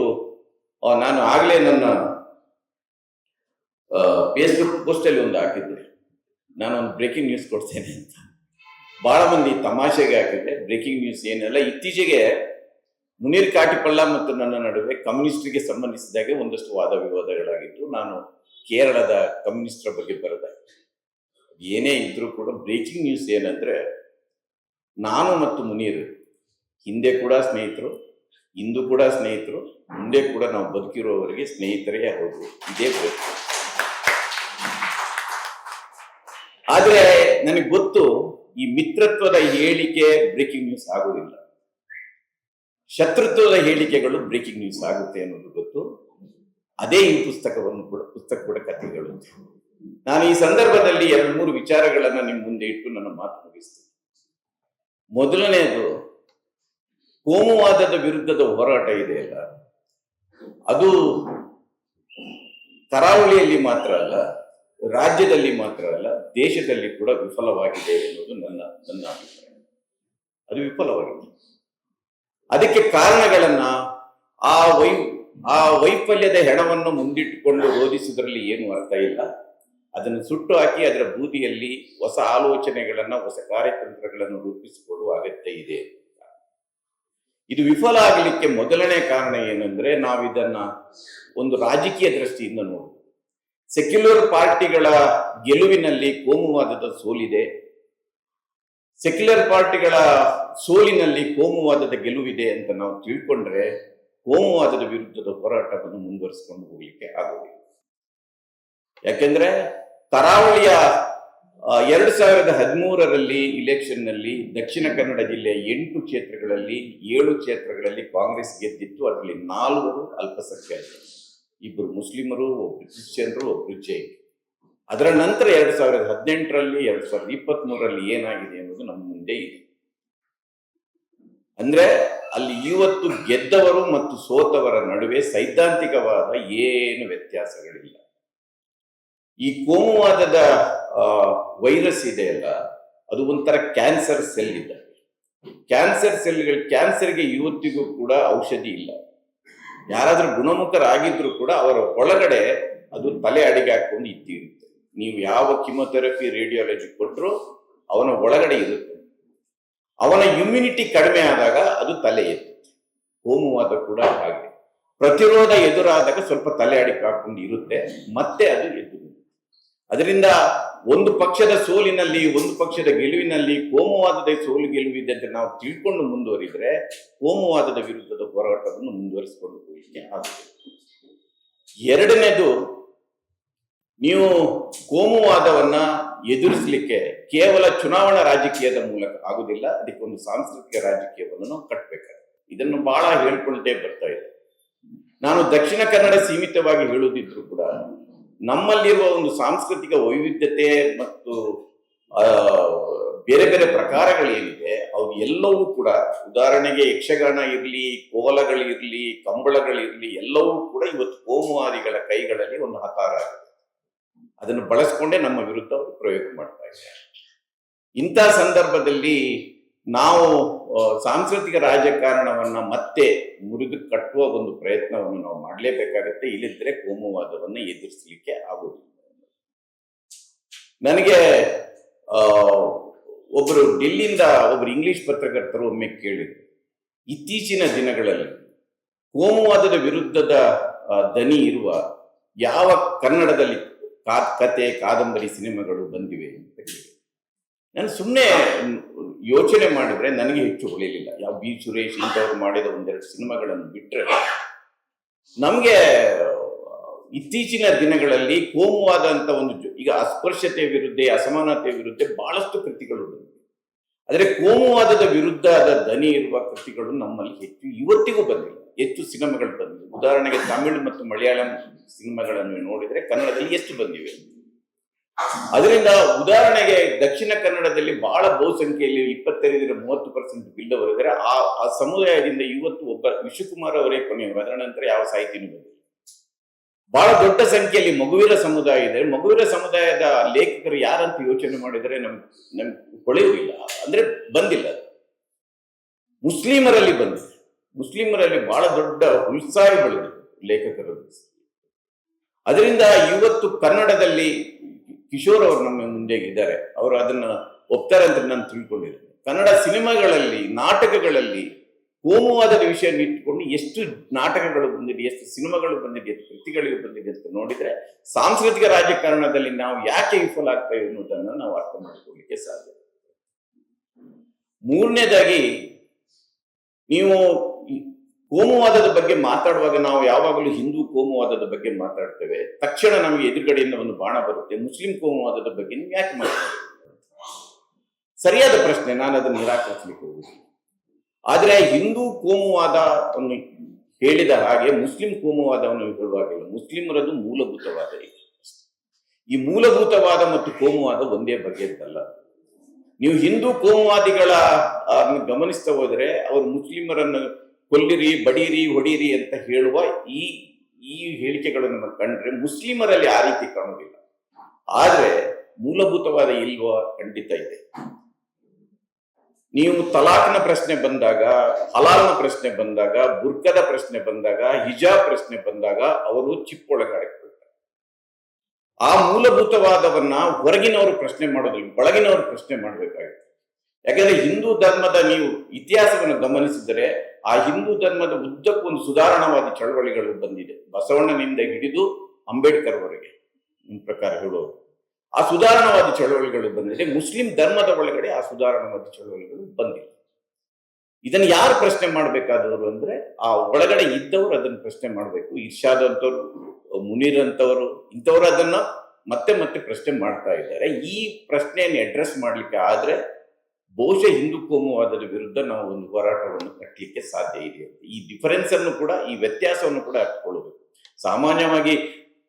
ನಾನು ಆಗಲೇ ನನ್ನ ಫೇಸ್ಬುಕ್ ಪೋಸ್ಟಲ್ಲಿ ಒಂದು ಹಾಕಿದ್ದೆ. ನಾನು ಒಂದು ಬ್ರೇಕಿಂಗ್ ನ್ಯೂಸ್ ಕೊಡ್ತೇನೆ ಅಂತ. ಬಹಳ ಮಂದಿ ತಮಾಷೆಗೆ ಹಾಕಿದ್ದೆ ಬ್ರೇಕಿಂಗ್ ನ್ಯೂಸ್ ಏನೆಲ್ಲ ಇತ್ತೀಚೆಗೆ ಮುನೀರ್ ಕಾಟಿಪಳ್ಳ ಮತ್ತು ನನ್ನ ನಡುವೆ ಕಮ್ಯುನಿಸ್ಟ್ರಿಗೆ ಸಂಬಂಧಿಸಿದಾಗೆ ಒಂದಷ್ಟು ವಾದ ವಿವಾದಗಳಾಗಿತ್ತು. ನಾನು ಕೇರಳದ ಕಮ್ಯುನಿಸ್ಟ್ರ ಬಗ್ಗೆ ಬರೆದ. ಏನೇ ಇದ್ರೂ ಕೂಡ ಬ್ರೇಕಿಂಗ್ ನ್ಯೂಸ್ ಏನಂದ್ರೆ ನಾನು ಮತ್ತು ಮುನೀರ್, ಹಿಂದೆ ಕೂಡ ಸ್ನೇಹಿತರು, ಇಂದು ಕೂಡ ಸ್ನೇಹಿತರು, ಮುಂದೆ ಕೂಡ ನಾವು ಬದುಕಿರೋವರೆಗೆ ಸ್ನೇಹಿತರೇ ಹೌದು. ಇದೇ ಗೊತ್ತು ಆದರೆ ನನಗೆ ಗೊತ್ತು, ಈ ಮಿತ್ರತ್ವದ ಹೇಳಿಕೆ ಬ್ರೇಕಿಂಗ್ ನ್ಯೂಸ್ ಆಗುವುದಿಲ್ಲ ಶತ್ರುತ್ವದ ಹೇಳಿಕೆಗಳು ಬ್ರೇಕಿಂಗ್ ನ್ಯೂಸ್ ಆಗುತ್ತೆ ಅನ್ನೋದು ಗೊತ್ತು. ಅದೇ ಈ ಪುಸ್ತಕವನ್ನು ಕೂಡ, ಪುಸ್ತಕ ಕೂಡ ಕಥೆಗಳು. ನಾನು ಈ ಸಂದರ್ಭದಲ್ಲಿ ಎರಡು, ಮೂರು ವಿಚಾರಗಳನ್ನು ನಿಮ್ಮ ಮುಂದೆ ಇಟ್ಟು ನನ್ನ ಮಾತು ಮುಗಿಸ್ತೀನಿ. ಮೊದಲನೆಯದು, ಕೋಮುವಾದದ ವಿರುದ್ಧದ ಹೋರಾಟ ಇದೆಯಲ್ಲ ಅದು ಕರಾವಳಿಯಲ್ಲಿ ಮಾತ್ರ ಅಲ್ಲ, ರಾಜ್ಯದಲ್ಲಿ ಮಾತ್ರ ಅಲ್ಲ, ದೇಶದಲ್ಲಿ ಕೂಡ ವಿಫಲವಾಗಿದೆ ಎನ್ನುವುದು ನನ್ನ ನನ್ನ ಅಭಿಪ್ರಾಯ. ಅದು ವಿಫಲವಾಗಿದೆ. ಅದಕ್ಕೆ ಕಾರಣಗಳನ್ನ ಆ ವೈ, ಆ ವೈಫಲ್ಯದ ಹೆಣವನ್ನು ಮುಂದಿಟ್ಟುಕೊಂಡು ರೋಧಿಸುವುದರಲ್ಲಿ ಏನು ಅರ್ಥ ಇಲ್ಲ. ಅದನ್ನು ಸುಟ್ಟು ಹಾಕಿ ಅದರ ಬೂದಿಯಲ್ಲಿ ಹೊಸ ಆಲೋಚನೆಗಳನ್ನು, ಹೊಸ ಕಾರ್ಯತಂತ್ರಗಳನ್ನು ರೂಪಿಸಿಕೊಳ್ಳುವ ಅಗತ್ಯ ಇದೆ ಇದು ವಿಫಲ ಆಗಲಿಕ್ಕೆ ಮೊದಲನೇ ಕಾರಣ ಏನಂದ್ರೆ ನಾವು ಇದನ್ನ ಒಂದು ರಾಜಕೀಯ ದೃಷ್ಟಿಯಿಂದ ನೋಡಿ ಸೆಕ್ಯುಲರ್ ಪಾರ್ಟಿಗಳ ಗೆಲುವಿನಲ್ಲಿ ಕೋಮುವಾದದ ಸೋಲಿದೆ. ಸೆಕ್ಯುಲರ್ ಪಾರ್ಟಿಗಳ ಸೋಲಿನಲ್ಲಿ ಕೋಮುವಾದದ ಗೆಲುವಿದೆ ಅಂತ ನಾವು ತಿಳ್ಕೊಂಡ್ರೆ ಕೋಮುವಾದದ ವಿರುದ್ಧದ ಹೋರಾಟವನ್ನು ಮುಂದುವರಿಸಿಕೊಂಡು ಹೋಗಲಿಕ್ಕೆ ಆಗೋದಿಲ್ಲ. ಯಾಕೆಂದ್ರೆ ಕರಾವಳಿಯ ಎರಡು ಸಾವಿರದ ಹದಿಮೂರರಲ್ಲಿ ಇಲೆಕ್ಷನ್ನಲ್ಲಿ ದಕ್ಷಿಣ ಕನ್ನಡ ಜಿಲ್ಲೆಯ ಎಂಟು ಕ್ಷೇತ್ರಗಳಲ್ಲಿ ಏಳು ಕ್ಷೇತ್ರಗಳಲ್ಲಿ ಕಾಂಗ್ರೆಸ್ ಗೆದ್ದಿತ್ತು. ಅದರಲ್ಲಿ ನಾಲ್ವರು ಅಲ್ಪಸಂಖ್ಯಾತರು. ಇಬ್ಬರು ಮುಸ್ಲಿಮರು ಒಬ್ಬರು ಕ್ರಿಶ್ಚಿಯನ್ರು ಒಬ್ಬರು ಜೈನ್. ಅದರ ನಂತರ ಎರಡು ಸಾವಿರದ ಹದಿನೆಂಟರಲ್ಲಿ, ಎರಡು ಸಾವಿರದ ಇಪ್ಪತ್ತ್ ಮೂರರಲ್ಲಿ ಏನಾಗಿದೆ ಅನ್ನೋದು ನಮ್ಮ ಮುಂದೆ ಇದೆ. ಅಂದ್ರೆ ಅಲ್ಲಿ ಇವತ್ತು ಗೆದ್ದವರು ಮತ್ತು ಸೋತವರ ನಡುವೆ ಸೈದ್ಧಾಂತಿಕವಾದ ಏನು ವ್ಯತ್ಯಾಸಗಳಿಲ್ಲ. ಈ ಕೋಮುವಾದದ ವೈರಸ್ ಇದೆಯಲ್ಲ ಅದು ಒಂಥರ ಕ್ಯಾನ್ಸರ್ ಸೆಲ್ ಇದೆ. ಕ್ಯಾನ್ಸರ್ ಸೆಲ್ಗಳು, ಕ್ಯಾನ್ಸರ್ಗೆ ಇವತ್ತಿಗೂ ಕೂಡ ಔಷಧಿ ಇಲ್ಲ. ಯಾರಾದರೂ ಗುಣಮುಖರಾಗಿದ್ರು ಕೂಡ ಅವರ ಒಳಗಡೆ ಅದು ತಲೆ ಅಡಿಗೆ ಹಾಕೊಂಡು ಇದ್ದಿರುತ್ತೆ ನೀವು ಯಾವ ಕಿಮೊಥೆರಪಿ, ರೇಡಿಯಾಲಜಿ ಕೊಟ್ಟರು ಅವನ ಒಳಗಡೆ ಇರುತ್ತೆ. ಅವನ ಇಮ್ಯುನಿಟಿ ಕಡಿಮೆ ಆದಾಗ ಅದು ತಲೆ ಎತ್ತುತ್ತೆ ಕೋಮುವಾದ ಕೂಡ ಹಾಗೆ. ಪ್ರತಿರೋಧ ಎದುರಾದಾಗ ಸ್ವಲ್ಪ ತಲೆ ಅಡಿಗೆ ಹಾಕೊಂಡು ಇರುತ್ತೆ, ಮತ್ತೆ ಅದು ಎದ್ದು. ಅದರಿಂದ ಒಂದು ಪಕ್ಷದ ಸೋಲಿನಲ್ಲಿ, ಒಂದು ಪಕ್ಷದ ಗೆಲುವಿನಲ್ಲಿ ಕೋಮುವಾದದ ಸೋಲು ಗೆಲುವಿದೆ ಅಂತ ನಾವು ತಿಳ್ಕೊಂಡು ಮುಂದುವರಿದ್ರೆ ಕೋಮುವಾದದ ವಿರುದ್ಧದ ಹೋರಾಟವನ್ನು ಮುಂದುವರಿಸಿಕೊಂಡು ಹೋಗಲಿಕ್ಕೆ ಆಗುತ್ತೆ ಎರಡನೇದು, ನೀವು ಕೋಮುವಾದವನ್ನ ಎದುರಿಸಲಿಕ್ಕೆ ಕೇವಲ ಚುನಾವಣಾ ರಾಜಕೀಯದ ಮೂಲಕ ಆಗುದಿಲ್ಲ ಅದಕ್ಕೆ ಒಂದು ಸಾಂಸ್ಕೃತಿಕ ರಾಜಕೀಯವನ್ನು ಕಟ್ಟಬೇಕಾಗುತ್ತೆ ಇದನ್ನು ಬಹಳ ಹೇಳ್ಕೊಳ್ತೇ ಬರ್ತಾ ಇದೆ. ನಾನು ದಕ್ಷಿಣ ಕನ್ನಡ ಸೀಮಿತವಾಗಿ ಹೇಳುದಿದ್ರು ಕೂಡ ನಮ್ಮಲ್ಲಿರುವ ಒಂದು ಸಾಂಸ್ಕೃತಿಕ ವೈವಿಧ್ಯತೆ ಮತ್ತು ಬೇರೆ ಬೇರೆ ಪ್ರಕಾರಗಳೇನಿದೆ, ಅವು ಎಲ್ಲವೂ ಕೂಡ ಉದಾಹರಣೆಗೆ ಯಕ್ಷಗಾನ ಇರಲಿ, ಕೋಲಗಳಿರಲಿ, ಕಂಬಳಗಳಿರಲಿ, ಎಲ್ಲವೂ ಕೂಡ ಇವತ್ತು ಕೋಮುವಾದಿಗಳ ಕೈಗಳಲ್ಲಿ ಒಂದು ಹತಾರ ಆಗಿದೆ. ಅದನ್ನು ಬಳಸ್ಕೊಂಡೇ ನಮ್ಮ ವಿರುದ್ಧ ಪ್ರಯೋಗ ಮಾಡ್ತಾ ಇದ್ದಾರೆ. ಇಂಥ ಸಂದರ್ಭದಲ್ಲಿ ನಾವು ಸಾಂಸ್ಕೃತಿಕ ರಾಜಕಾರಣವನ್ನ ಮತ್ತೆ ಮುರಿದು ಕಟ್ಟುವ ಒಂದು ಪ್ರಯತ್ನವನ್ನು ನಾವು ಮಾಡಲೇಬೇಕಾಗತ್ತೆ. ಇಲ್ಲಿದ್ರೆ ಕೋಮುವಾದವನ್ನು ಎದುರಿಸಲಿಕ್ಕೆ ಆಗುವುದಿಲ್ಲ ನನಗೆ ಒಬ್ಬರು ಡೆಲ್ಲಿಯಿಂದ ಒಬ್ಬರು ಇಂಗ್ಲಿಷ್ ಪತ್ರಕರ್ತರು ಒಮ್ಮೆ ಕೇಳಿದ್ರು. ಇತ್ತೀಚಿನ ದಿನಗಳಲ್ಲಿ ಕೋಮುವಾದದ ವಿರುದ್ಧದ ದನಿ ಇರುವ ಯಾವ ಕನ್ನಡದಲ್ಲಿ ಕಾ- ಕತೆ, ಕಾದಂಬರಿ ಸಿನಿಮಾಗಳು ಬಂದಿವೆ ಅಂತ ಕೇಳಿ ನಾನು ಸುಮ್ಮನೆ ಯೋಚನೆ ಮಾಡಿದ್ರೆ ನನಗೆ ಹೆಚ್ಚು ಹೊಳಿಲಿಲ್ಲ ಯಾವ ಬಿ. ಸುರೇಶ್ ಇಂಥವ್ರು ಮಾಡಿದ ಒಂದೆರಡು ಸಿನಿಮಾಗಳನ್ನು ಬಿಟ್ಟರೆ ನಮಗೆ, ಇತ್ತೀಚಿನ ದಿನಗಳಲ್ಲಿ ಕೋಮುವಾದಂಥ ಒಂದು ಈಗ ಅಸ್ಪೃಶ್ಯತೆ ವಿರುದ್ಧ, ಅಸಮಾನತೆ ವಿರುದ್ಧ ಬಹಳಷ್ಟು ಕೃತಿಗಳು ಬಂದಿವೆ. ಆದರೆ ಕೋಮುವಾದದ ವಿರುದ್ಧ ಆದ ದನಿ ಇರುವ ಕೃತಿಗಳು ನಮ್ಮಲ್ಲಿ ಹೆಚ್ಚು ಇವತ್ತಿಗೂ ಬಂದಿಲ್ಲ ಹೆಚ್ಚು ಸಿನಿಮಾಗಳು ಬಂದಿವೆ. ಉದಾಹರಣೆಗೆ ತಮಿಳು ಮತ್ತು ಮಲಯಾಳಂ ಸಿನಿಮಾಗಳನ್ನು ನೋಡಿದರೆ ಕನ್ನಡದಲ್ಲಿ ಎಷ್ಟು ಬಂದಿವೆ? ಅದರಿಂದ ಉದಾಹರಣೆಗೆ ದಕ್ಷಿಣ ಕನ್ನಡದಲ್ಲಿ ಬಹಳ ಬಹುಸಂಖ್ಯೆಯಲ್ಲಿ ಇಪ್ಪತ್ತೈದರಿಂದ ಮೂವತ್ತು ಪರ್ಸೆಂಟ್ ಬಿಲ್ಲವರಿದ್ದಾರೆ ಆ ಆ ಸಮುದಾಯದಿಂದ ಇವತ್ತು ಒಬ್ಬ ವಿಶ್ವಕುಮಾರ್ ಅವರೇ ಕೊನೆಯವರು. ಅದರ ನಂತರ ಯಾವ ಸಾಹಿತಿನೂ ಬಂದಿಲ್ಲ ಬಹಳ ದೊಡ್ಡ ಸಂಖ್ಯೆಯಲ್ಲಿ ಮಗುವೀರ ಸಮುದಾಯ ಇದೆ. ಮಗುವಿನ ಸಮುದಾಯದ ಲೇಖಕರು ಯಾರಂತ ಯೋಚನೆ ಮಾಡಿದರೆ ನಮ್ ನಮ್ಗೆ ಹೊಳೆಯುವುದಿಲ್ಲ ಅಂದ್ರೆ ಬಂದಿಲ್ಲ ಮುಸ್ಲಿಮರಲ್ಲಿ ಬಂದಿದೆ. ಮುಸ್ಲಿಮರಲ್ಲಿ ಬಹಳ ದೊಡ್ಡ ಉತ್ಸಾಹ ಬೆಳೆದಿದೆ ಲೇಖಕರಲ್ಲಿ ಅದರಿಂದ ಇವತ್ತು ಕನ್ನಡದಲ್ಲಿ ಕಿಶೋರ್ ಅವರು ನಮ್ಮ ಮುಂದೆ ಇದ್ದಾರೆ ಅವರು ಅದನ್ನ ಒಪ್ತಾರೆ ಅಂತ ನಾನು ತಿಳ್ಕೊಂಡಿದ್ದೇನೆ ಕನ್ನಡ ಸಿನಿಮಾಗಳಲ್ಲಿ, ನಾಟಕಗಳಲ್ಲಿ ಕೋಮುವಾದ ವಿಷಯ ಇಟ್ಟುಕೊಂಡು ಎಷ್ಟು ನಾಟಕಗಳು ಬಂದಿದೆ, ಎಷ್ಟು ಸಿನಿಮಾಗಳು ಬಂದಿದೆ, ಎಷ್ಟು ಕೃತಿಗಳು ಬಂದಿದೆ ಅಂತ ನೋಡಿದ್ರೆ ಸಾಂಸ್ಕೃತಿಕ ರಾಜಕಾರಣದಲ್ಲಿ ನಾವು ಯಾಕೆ ವಿಫಲ ಆಗ್ತೇವೆ ಅನ್ನೋದನ್ನ ನಾವು ಅರ್ಥ ಮಾಡಿಕೊಳ್ಳಿಕ್ಕೆ ಸಾಧ್ಯ. ಮೂರನೇದಾಗಿ, ನೀವು ಕೋಮುವಾದದ ಬಗ್ಗೆ ಮಾತಾಡುವಾಗ ನಾವು ಯಾವಾಗಲೂ ಹಿಂದೂ ಕೋಮುವಾದದ ಬಗ್ಗೆ ಮಾತಾಡ್ತೇವೆ. ತಕ್ಷಣ ನಮಗೆ ಎದುರುಗಡೆಯಿಂದ ಒಂದು ಬಾಣ ಬರುತ್ತೆ. ಮುಸ್ಲಿಂ ಕೋಮುವಾದದ ಬಗ್ಗೆ ನೀವು ಯಾಕೆ ಮಾತಾಡ್ತೀವಿ ಸರಿಯಾದ ಪ್ರಶ್ನೆ, ನಾನು ಅದನ್ನು ನಿರಾಕರಿಸಲಿಕ್ಕೆ ಹೋಗುದಿಲ್ಲ. ಆದರೆ ಹಿಂದೂ ಕೋಮುವಾದವನ್ನು ಹೇಳಿದ ಹಾಗೆ ಮುಸ್ಲಿಂ ಕೋಮುವಾದವನ್ನು ಹೇಳುವಾಗಿಲ್ಲ ಮುಸ್ಲಿಮರದು ಮೂಲಭೂತವಾದ. ಈ ಮೂಲಭೂತವಾದ ಮತ್ತು ಕೋಮುವಾದ ಒಂದೇ ಬಗ್ಗೆ ಅಂತಲ್ಲ. ನೀವು ಹಿಂದೂ ಕೋಮುವಾದಿಗಳ ಗಮನಿಸ್ತಾ ಹೋದರೆ ಅವರು ಮುಸ್ಲಿಮರನ್ನು ಕೊಲ್ಲಿರಿ, ಬಡೀರಿ, ಹೊಡೀರಿ ಅಂತ ಹೇಳುವ ಈ ಈ ಹೇಳಿಕೆಗಳನ್ನು ಕಂಡ್ರೆ ಮುಸ್ಲಿಮರಲ್ಲಿ ಆ ರೀತಿ ಕಾಣುವುದಿಲ್ಲ. ಆದ್ರೆ ಮೂಲಭೂತವಾದ ಇಲ್ವ ಖಂಡಿತ ಇದೆ. ನೀವು ತಲಾಕ್ನ ಪ್ರಶ್ನೆ ಬಂದಾಗ, ಹಲಾಲ್ನ ಪ್ರಶ್ನೆ ಬಂದಾಗ, ಬುರ್ಕದ ಪ್ರಶ್ನೆ ಬಂದಾಗ ಹಿಜಾ ಪ್ರಶ್ನೆ ಬಂದಾಗ ಅವರು ಚಿಪ್ಪೊಳಗಾಡಿಕೊಳ್ತಾರೆ ಆ ಮೂಲಭೂತವಾದವನ್ನ ಹೊರಗಿನವರು ಪ್ರಶ್ನೆ ಮಾಡೋದಿಲ್ಲ ಒಳಗಿನವರು ಪ್ರಶ್ನೆ ಮಾಡಬೇಕಾಗುತ್ತೆ. ಯಾಕಂದ್ರೆ ಹಿಂದೂ ಧರ್ಮದ ನೀವು ಇತಿಹಾಸವನ್ನು ಗಮನಿಸಿದರೆ ಆ ಹಿಂದೂ ಧರ್ಮದ ಉದ್ದಕ್ಕೂ ಒಂದು ಸುಧಾರಣವಾದ ಚಳವಳಿಗಳು ಬಂದಿದೆ. ಬಸವಣ್ಣನಿಂದ ಹಿಡಿದು ಅಂಬೇಡ್ಕರ್ ವರೆಗೆ. ನಿಮ್ಮ ಪ್ರಕಾರ ಹೇಳೋರು ಆ ಸುಧಾರಣವಾದ ಚಳವಳಿಗಳು ಬಂದಿದೆ. ಮುಸ್ಲಿಂ ಧರ್ಮದ ಒಳಗಡೆ ಆ ಸುಧಾರಣವಾದ ಚಳವಳಿಗಳು ಬಂದಿಲ್ಲ ಇದನ್ನು ಯಾರು ಪ್ರಶ್ನೆ ಮಾಡಬೇಕಾದವರು ಅಂದ್ರೆ, ಆ ಒಳಗಡೆ ಇದ್ದವರು ಅದನ್ನು ಪ್ರಶ್ನೆ ಮಾಡಬೇಕು. ಇರ್ಷಾದ್ ಅಂಥವ್ರು ಮುನೀರ್ ಅಂತವರು, ಇಂಥವ್ರು ಅದನ್ನು ಮತ್ತೆ ಮತ್ತೆ ಪ್ರಶ್ನೆ ಮಾಡ್ತಾ ಇದ್ದಾರೆ. ಈ ಪ್ರಶ್ನೆಯನ್ನು ಅಡ್ರೆಸ್ ಮಾಡಲಿಕ್ಕೆ ಆದ್ರೆ ಬಹುಶಃ ಹಿಂದೂ ಕೋಮುವಾದದ ವಿರುದ್ಧ ನಾವು ಒಂದು ಹೋರಾಟವನ್ನು ಕಟ್ಟಲಿಕ್ಕೆ ಸಾಧ್ಯ ಇದೆ ಈ ಡಿಫರೆನ್ಸ್ ಅನ್ನು ಕೂಡ ಈ ವ್ಯತ್ಯಾಸವನ್ನು ಕೂಡ ಹಚ್ಕೊಳ್ಬೇಕು ಸಾಮಾನ್ಯವಾಗಿ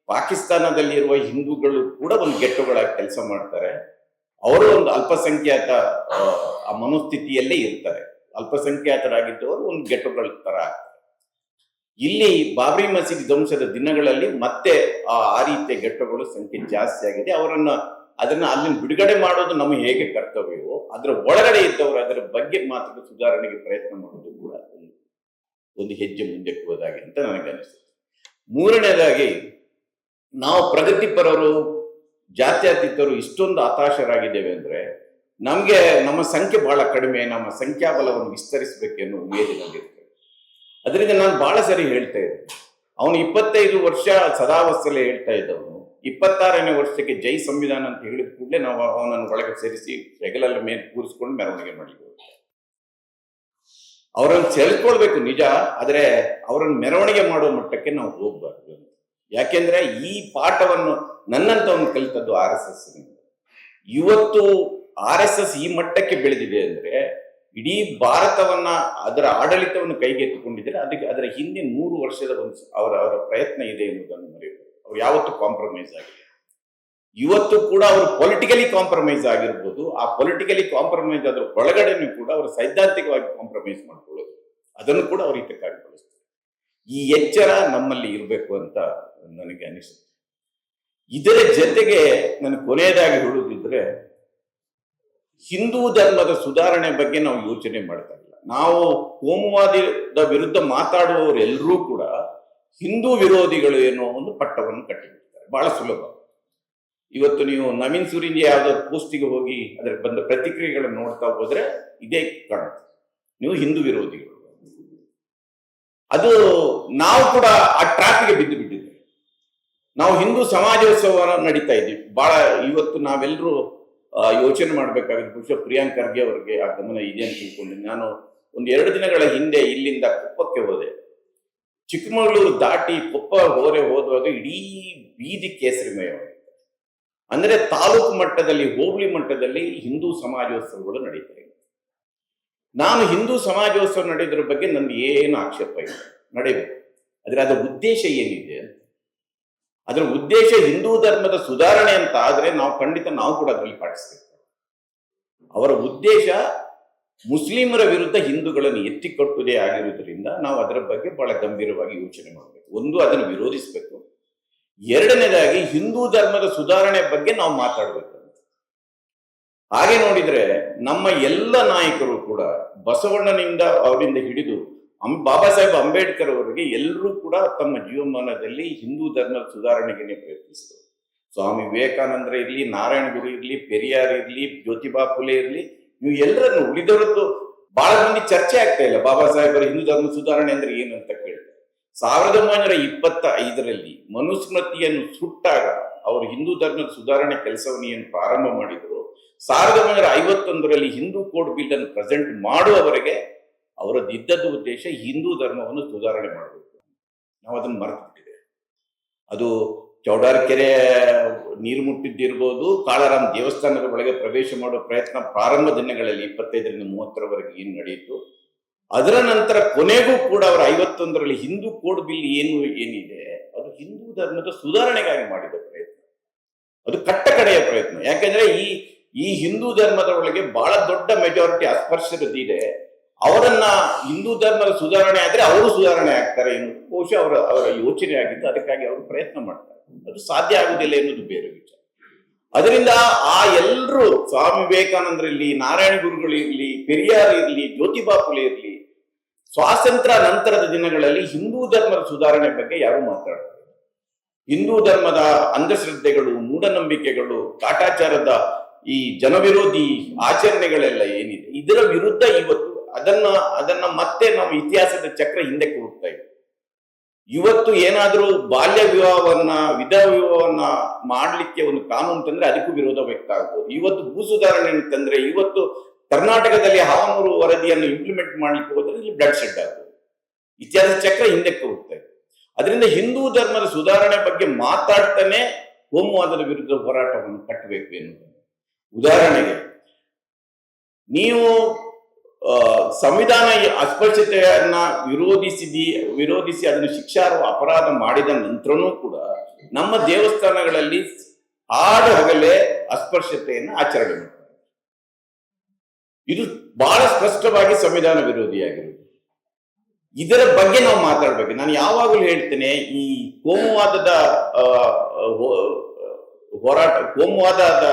ಪಾಕಿಸ್ತಾನದಲ್ಲಿರುವ ಹಿಂದೂಗಳು ಕೂಡ ಒಂದು ಗೆಟ್ಟುಗಳಾಗಿ ಕೆಲಸ ಮಾಡ್ತಾರೆ. ಅವರು ಒಂದು ಅಲ್ಪಸಂಖ್ಯಾತ ಆ, ಮನೋಸ್ಥಿತಿಯಲ್ಲೇ ಇರ್ತಾರೆ. ಅಲ್ಪಸಂಖ್ಯಾತರಾಗಿದ್ದವರು ಒಂದು ಗೆಟ್ಟುಗಳ ತರ ಇಲ್ಲಿ ಬಾಬ್ರಿ ಮಸೀದಿ ಧ್ವಂಸದ ದಿನಗಳಲ್ಲಿ ಮತ್ತೆ ಆ ರೀತಿಯ ಗೆಟ್ಟುಗಳು ಸಂಖ್ಯೆ ಜಾಸ್ತಿ ಆಗಿದೆ. ಅವರನ್ನ ಅದನ್ನ ಅಲ್ಲಿ ಬಿಡುಗಡೆ ಮಾಡೋದು ನಮಗೆ ಹೇಗೆ ಕರ್ತವ್ಯವೋ, ಅದರ ಒಳಗಡೆ ಇದ್ದವರು ಅದರ ಬಗ್ಗೆ ಮಾತ್ರ ಸುಧಾರಣೆಗೆ ಪ್ರಯತ್ನ ಮಾಡೋದು ಕೂಡ ಒಂದು ಹೆಜ್ಜೆ ಮುಂದಕ್ಕೆ ಹೋದಾಗೆ ಅಂತ ನನಗೆ ಅನಿಸ್ತದೆ ಮೂರನೇದಾಗಿ, ನಾವು ಪ್ರಗತಿಪರರು ಜಾತ್ಯತೀತರು ಇಷ್ಟೊಂದು ಹತಾಶರಾಗಿದ್ದೇವೆ ಅಂದ್ರೆ, ನಮಗೆ ನಮ್ಮ ಸಂಖ್ಯೆ ಬಹಳ ಕಡಿಮೆ, ನಮ್ಮ ಸಂಖ್ಯಾಬಲವನ್ನು ವಿಸ್ತರಿಸಬೇಕೆನ್ನೋ ಉಮೇದಿನಲ್ಲಿರ್ತದೆ ಅದರಿಂದ ನಾನು ಬಹಳ ಸರಿ ಹೇಳ್ತಾ ಇದ್ದೆ. ಅವನು ಇಪ್ಪತ್ತೈದು ವರ್ಷ ಸದಾವಸ್ಥೆಯಲ್ಲಿ ಹೇಳ್ತಾ ಇದ್ದವನು. ಇಪ್ಪತ್ತಾರನೇ ವರ್ಷಕ್ಕೆ ಜೈ ಸಂವಿಧಾನ ಅಂತ ಹೇಳಿದ ಕೂಡಲೇ ನಾವು ಅವನನ್ನು ಒಳಗೆ ಸೇರಿಸಿ ಹೆಗಲಲ್ಲ ಮೇಲೆ ಕೂರಿಸ್ಕೊಂಡು ಮೆರವಣಿಗೆ ಮಾಡಿದ್ವಿ. ಅವರನ್ನು ಸೆಳೆದುಕೊಳ್ಬೇಕು ನಿಜ, ಆದರೆ ಅವರನ್ನು ಮೆರವಣಿಗೆ ಮಾಡುವ ಮಟ್ಟಕ್ಕೆ ನಾವು ಹೋಗ್ಬಾರ್ದು ಯಾಕೆಂದ್ರೆ ಈ ಪಾಠವನ್ನು ನನ್ನಂತವನು ಕಲಿತದ್ದು ಆರ್ ಎಸ್ ಎಸ್ ಇವತ್ತು ಆರ್ ಎಸ್ ಎಸ್ ಈ ಮಟ್ಟಕ್ಕೆ ಬೆಳೆದಿದೆ ಅಂದ್ರೆ ಇಡೀ ಭಾರತವನ್ನ ಅದರ ಆಡಳಿತವನ್ನು ಕೈಗೆತ್ತಿಕೊಂಡಿದ್ರೆ ಅದಕ್ಕೆ ಅದರ ಹಿಂದೆ ನೂರು ವರ್ಷದ ಒಂದು ಅವರ ಅವರ ಪ್ರಯತ್ನ ಇದೆ ಎನ್ನುವುದನ್ನು ಮರೆಯಬೇಕು ಅವ್ರು ಯಾವತ್ತೂ ಕಾಂಪ್ರಮೈಸ್ ಆಗಿಲ್ಲ. ಇವತ್ತು ಕೂಡ ಅವರು ಪೊಲಿಟಿಕಲಿ ಕಾಂಪ್ರಮೈಸ್ ಆಗಿರ್ಬೋದು, ಆ ಪೊಲಿಟಿಕಲಿ ಕಾಂಪ್ರಮೈಸ್ ಅದ್ರ ಒಳಗಡೆನೂ ಕೂಡ ಅವರು ಸೈದ್ಧಾಂತಿಕವಾಗಿ ಕಾಂಪ್ರಮೈಸ್ ಮಾಡ್ಕೊಳ್ಳೋದು. ಅದನ್ನು ಕೂಡ ಅವರು ಹಿತಕ್ಕಾಗಿ ಬಳಸ್ತಾರೆ ಈ ಎಚ್ಚರ ನಮ್ಮಲ್ಲಿ ಇರಬೇಕು ಅಂತ ನನಗೆ ಅನಿಸುತ್ತೆ. ಇದರ ಜೊತೆಗೆ ನಾನು ಕೊನೆಯದಾಗಿ ಹೇಳುವುದಿದ್ರೆ, ಹಿಂದೂ ಧರ್ಮದ ಸುಧಾರಣೆ ಬಗ್ಗೆ ನಾವು ಯೋಚನೆ ಮಾಡ್ತಾ ಇಲ್ಲ. ನಾವು ಕೋಮುವಾದದ ವಿರುದ್ಧ ಮಾತಾಡುವವರೆಲ್ಲರೂ ಕೂಡ ಹಿಂದೂ ವಿರೋಧಿಗಳು ಎನ್ನುವ ಒಂದು ಪಟ್ಟವನ್ನು ಕಟ್ಟಿಬಿಡ್ತಾರೆ ಬಹಳ ಸುಲಭ. ಇವತ್ತು ನೀವು ನವೀನ್ ಸೂರಿಂಜೆ ಯಾವುದೋ ಪೋಸ್ಟಿಗೆ ಹೋಗಿ ಅದರ ಬಂದ ಪ್ರತಿಕ್ರಿಯೆಗಳನ್ನು ನೋಡ್ತಾ ಹೋದ್ರೆ ಇದೇ ಕಾಣುತ್ತೆ. ನೀವು ಹಿಂದೂ ವಿರೋಧಿಗಳು. ಅದು ನಾವು ಕೂಡ ಆ ಟ್ರಾಫಿಗೆ ಬಿದ್ದು ಬಿಟ್ಟಿದ್ದೇವೆ. ನಾವು ಹಿಂದೂ ಸಮಾಜೋತ್ಸವ ನಡೀತಾ ಇದ್ದೀವಿ. ಬಹಳ ಇವತ್ತು ನಾವೆಲ್ಲರೂ ಯೋಚನೆ ಮಾಡಬೇಕಾಗಿದೆ ಬಹುಶಃ ಪ್ರಿಯಾಂಕ್ ಖರ್ಗೆ ಅವರಿಗೆ ಆ ಗಮನ ಇದೆ ಅಂತ ತಿಳ್ಕೊಂಡಿದ್ದೀನಿ. ನಾನು ಒಂದು ಎರಡು ದಿನಗಳ ಹಿಂದೆ ಇಲ್ಲಿಂದ ಕೊಪ್ಪಕ್ಕೆ ಹೋದೆ. ಚಿಕ್ಕಮಗಳೂರು ದಾಟಿ ಕೊಪ್ಪ ಹೋರೆ ಹೋದುವಾಗ ಇಡೀ ಬೀದಿ ಕೇಸರಿಮಯವಾಗಿದೆ. ಅಂದರೆ ತಾಲೂಕು ಮಟ್ಟದಲ್ಲಿ, ಹೋಬಳಿ ಮಟ್ಟದಲ್ಲಿ ಹಿಂದೂ ಸಮಾಜೋತ್ಸವಗಳು ನಡೀತವೆ ನಾನು ಹಿಂದೂ ಸಮಾಜೋತ್ಸವ ನಡೆಯೋದ್ರ ಬಗ್ಗೆ ನನ್ನ ಏನು ಆಕ್ಷೇಪ ಇಲ್ಲ. ನಡೆಯಬೇಕು ಆದರೆ ಅದರ ಉದ್ದೇಶ ಏನಿದೆ? ಅದರ ಉದ್ದೇಶ ಹಿಂದೂ ಧರ್ಮದ ಸುಧಾರಣೆ ಅಂತ ಆದರೆ ನಾವು ಖಂಡಿತ ನಾವು ಕೂಡ ಅದರಲ್ಲಿ ಪಾಠಿಸ್ತೇವೆ ಅವರ ಉದ್ದೇಶ ಮುಸ್ಲಿಮರ ವಿರುದ್ಧ ಹಿಂದೂಗಳನ್ನು ಎತ್ತಿಕೊಟ್ಟುದೇ ಆಗಿರುವುದರಿಂದ ನಾವು ಅದರ ಬಗ್ಗೆ ಬಹಳ ಗಂಭೀರವಾಗಿ ಯೋಚನೆ ಮಾಡಬೇಕು. ಒಂದು, ಅದನ್ನು ವಿರೋಧಿಸಬೇಕು. ಎರಡನೇದಾಗಿ, ಹಿಂದೂ ಧರ್ಮದ ಸುಧಾರಣೆ ಬಗ್ಗೆ ನಾವು ಮಾತಾಡಬೇಕು. ಹಾಗೆ ನೋಡಿದ್ರೆ, ನಮ್ಮ ಎಲ್ಲ ನಾಯಕರು ಕೂಡ ಬಸವಣ್ಣನಿಂದ ಅವರಿಂದ ಹಿಡಿದು ಅಂ, ಬಾಬಾ ಸಾಹೇಬ್ ಅಂಬೇಡ್ಕರ್ ಅವರಿಗೆ ಎಲ್ಲರೂ ಕೂಡ ತಮ್ಮ ಜೀವಮಾನದಲ್ಲಿ ಹಿಂದೂ ಧರ್ಮದ ಸುಧಾರಣೆಗೆ ಪ್ರಯತ್ನಿಸಿದರು. ಸ್ವಾಮಿ ವಿವೇಕಾನಂದರ ಇರಲಿ ನಾರಾಯಣ ಗುರು ಇರಲಿ, ಪೆರಿಯಾರ್ ಇರಲಿ, ಜ್ಯೋತಿಬಾ ಫುಲೆ ಇರಲಿ ನೀವು ಎಲ್ಲರನ್ನು ಉಳಿದವರದ್ದು ಬಹಳ ಮಂದಿ ಚರ್ಚೆ ಆಗ್ತಾ ಇಲ್ಲ. ಬಾಬಾ ಸಾಹೇಬರ ಹಿಂದೂ ಧರ್ಮ ಸುಧಾರಣೆ ಅಂದ್ರೆ ಏನು ಅಂತ ಕೇಳ್ತಾರೆ ಸಾವಿರದ ಒಂಬೈನೂರ ಇಪ್ಪತ್ತ ಐದರಲ್ಲಿ ಮನುಸ್ಮೃತಿಯನ್ನು ಸುಟ್ಟಾಗ ಅವರು ಹಿಂದೂ ಧರ್ಮದ ಸುಧಾರಣೆ ಕೆಲಸವನ್ನು ಏನು ಪ್ರಾರಂಭ ಮಾಡಿದರು. ಸಾವಿರದ ಒಂಬೈನೂರ ಐವತ್ತೊಂದರಲ್ಲಿ ಹಿಂದೂ ಕೋಡ್ ಬಿಲ್ ಅನ್ನು ಪ್ರೆಸೆಂಟ್ ಮಾಡುವವರೆಗೆ ಅವರದ್ದು ಇದ್ದದ್ದು ಉದ್ದೇಶ ಹಿಂದೂ ಧರ್ಮವನ್ನು ಸುಧಾರಣೆ ಮಾಡಬೇಕು. ನಾವು ಅದನ್ನು ಮರೆತು ಬಿಟ್ಟಿದೆ ಅದು ಚೌಡಾರ್ಕೆರೆ ನೀರು ಮುಟ್ಟಿದ್ದಿರ್ಬೋದು, ಕಾಳರಾಮ್ ದೇವಸ್ಥಾನದ ಒಳಗೆ ಪ್ರವೇಶ ಮಾಡುವ ಪ್ರಯತ್ನ ಪ್ರಾರಂಭ ದಿನಗಳಲ್ಲಿ ಇಪ್ಪತ್ತೈದರಿಂದ ಮೂವತ್ತರವರೆಗೆ ಏನು ನಡೆಯಿತು, ಅದರ ನಂತರ ಕೊನೆಗೂ ಕೂಡ ಅವರ ಐವತ್ತೊಂದರಲ್ಲಿ ಹಿಂದೂ ಕೋಡ್ ಬಿಲ್ ಏನು, ಏನಿದೆ, ಅದು ಹಿಂದೂ ಧರ್ಮದ ಸುಧಾರಣೆಗಾಗಿ ಮಾಡಿದ ಪ್ರಯತ್ನ. ಅದು ಕಟ್ಟ ಕಡೆಯ ಪ್ರಯತ್ನ. ಯಾಕೆಂದ್ರೆ ಈ ಈ ಹಿಂದೂ ಧರ್ಮದ ಒಳಗೆ ಬಹಳ ದೊಡ್ಡ ಮೆಜಾರಿಟಿ ಅಸ್ಪೃಶ್ಯರದಿದೆ ಅವರನ್ನ ಹಿಂದೂ ಧರ್ಮದ ಸುಧಾರಣೆ ಆದ್ರೆ ಅವರು ಸುಧಾರಣೆ ಆಗ್ತಾರೆ ಎನ್ನುವುದು ಬಹುಶಃ ಅವರ ಅವರ ಯೋಚನೆ ಆಗಿದ್ದು ಅದಕ್ಕಾಗಿ ಅವರು ಪ್ರಯತ್ನ ಮಾಡ್ತಾರೆ. ಅದು ಸಾಧ್ಯ ಆಗುವುದಿಲ್ಲ ಎನ್ನುವುದು ಬೇರೆ ವಿಚಾರ. ಅದರಿಂದ ಆ ಎಲ್ಲರೂ ಸ್ವಾಮಿ ವಿವೇಕಾನಂದರಲ್ಲಿ ನಾರಾಯಣ ಗುರುಗಳು ಇರಲಿ, ಪೆರಿಯಾರ್ ಇರಲಿ ಜ್ಯೋತಿಬಾ ಫುಲೆ ಇರಲಿ, ಸ್ವಾತಂತ್ರ್ಯ ನಂತರದ ದಿನಗಳಲ್ಲಿ ಹಿಂದೂ ಧರ್ಮದ ಸುಧಾರಣೆ ಬಗ್ಗೆ ಯಾರು ಮಾತಾಡ್ತಾರೆ ಹಿಂದೂ ಧರ್ಮದ ಅಂಧಶ್ರದ್ಧೆಗಳು, ಮೂಢನಂಬಿಕೆಗಳು, ಕಾಟಾಚಾರದ ಈ ಜನವಿರೋಧಿ ಆಚರಣೆಗಳೆಲ್ಲ ಏನಿದೆ, ಇದರ ವಿರುದ್ಧ ಇವತ್ತು ಅದನ್ನ ಅದನ್ನ ಮತ್ತೆ ನಾವು ಇತಿಹಾಸದ ಚಕ್ರ ಹಿಂದೆ ಹೋಗ್ತಾ ಇದ್ದೀವಿ ಇವತ್ತು ಏನಾದರೂ ಬಾಲ್ಯ ವಿವಾಹವನ್ನ ವಿಧ ವಿವಾಹವನ್ನ ಮಾಡಲಿಕ್ಕೆ ಒಂದು ಕಾನೂನು ತಂದ್ರೆ ಅದಕ್ಕೂ ವಿರೋಧ ವ್ಯಕ್ತ ಆಗ್ಬೋದು. ಇವತ್ತು ಭೂ ಸುಧಾರಣೆ ತಂದ್ರೆ ಇವತ್ತು ಕರ್ನಾಟಕದಲ್ಲಿ ಹಾವನೂರು ವರದಿಯನ್ನು ಇಂಪ್ಲಿಮೆಂಟ್ ಮಾಡಲಿಕ್ಕೆ ಹೋದ್ರೆ ಇಲ್ಲಿ ಬ್ಲಡ್ ಶೆಡ್ ಆಗ್ಬೋದು. ಇತಿಹಾಸ ಚಕ್ರ ಹಿಂದೆ ಇದೆ ಅದರಿಂದ ಹಿಂದೂ ಧರ್ಮದ ಸುಧಾರಣೆ ಬಗ್ಗೆ ಮಾತಾಡ್ತಾನೆ ಕೋಮುವಾದದ ವಿರುದ್ಧ ಹೋರಾಟವನ್ನು ಕಟ್ಟಬೇಕು ಎನ್ನುವುದು. ಉದಾಹರಣೆಗೆ, ನೀವು ಸಂವಿಧಾನ ಅಸ್ಪೃಶ್ಯತೆಯನ್ನ ವಿರೋಧಿಸಿದಿ, ವಿರೋಧಿಸಿ ಅದನ್ನು ಶಿಕ್ಷಾರ್ಹ ಅಪರಾಧ ಮಾಡಿದ ನಂತರನೂ ಕೂಡ ನಮ್ಮ ದೇವಸ್ಥಾನಗಳಲ್ಲಿ ಹಾಡು ಹಗಲೇ ಅಸ್ಪೃಶ್ಯತೆಯನ್ನು ಆಚರಣೆ ಮಾಡ್ತಾರೆ. ಇದು ಬಹಳ ಸ್ಪಷ್ಟವಾಗಿ ಸಂವಿಧಾನ ವಿರೋಧಿಯಾಗಿರುವುದು ಇದರ ಬಗ್ಗೆ ನಾವು ಮಾತಾಡ್ಬೇಕು. ನಾನು ಯಾವಾಗಲೂ ಹೇಳ್ತೇನೆ, ಈ ಕೋಮುವಾದದ ಹೋರಾಟ, ಕೋಮುವಾದದ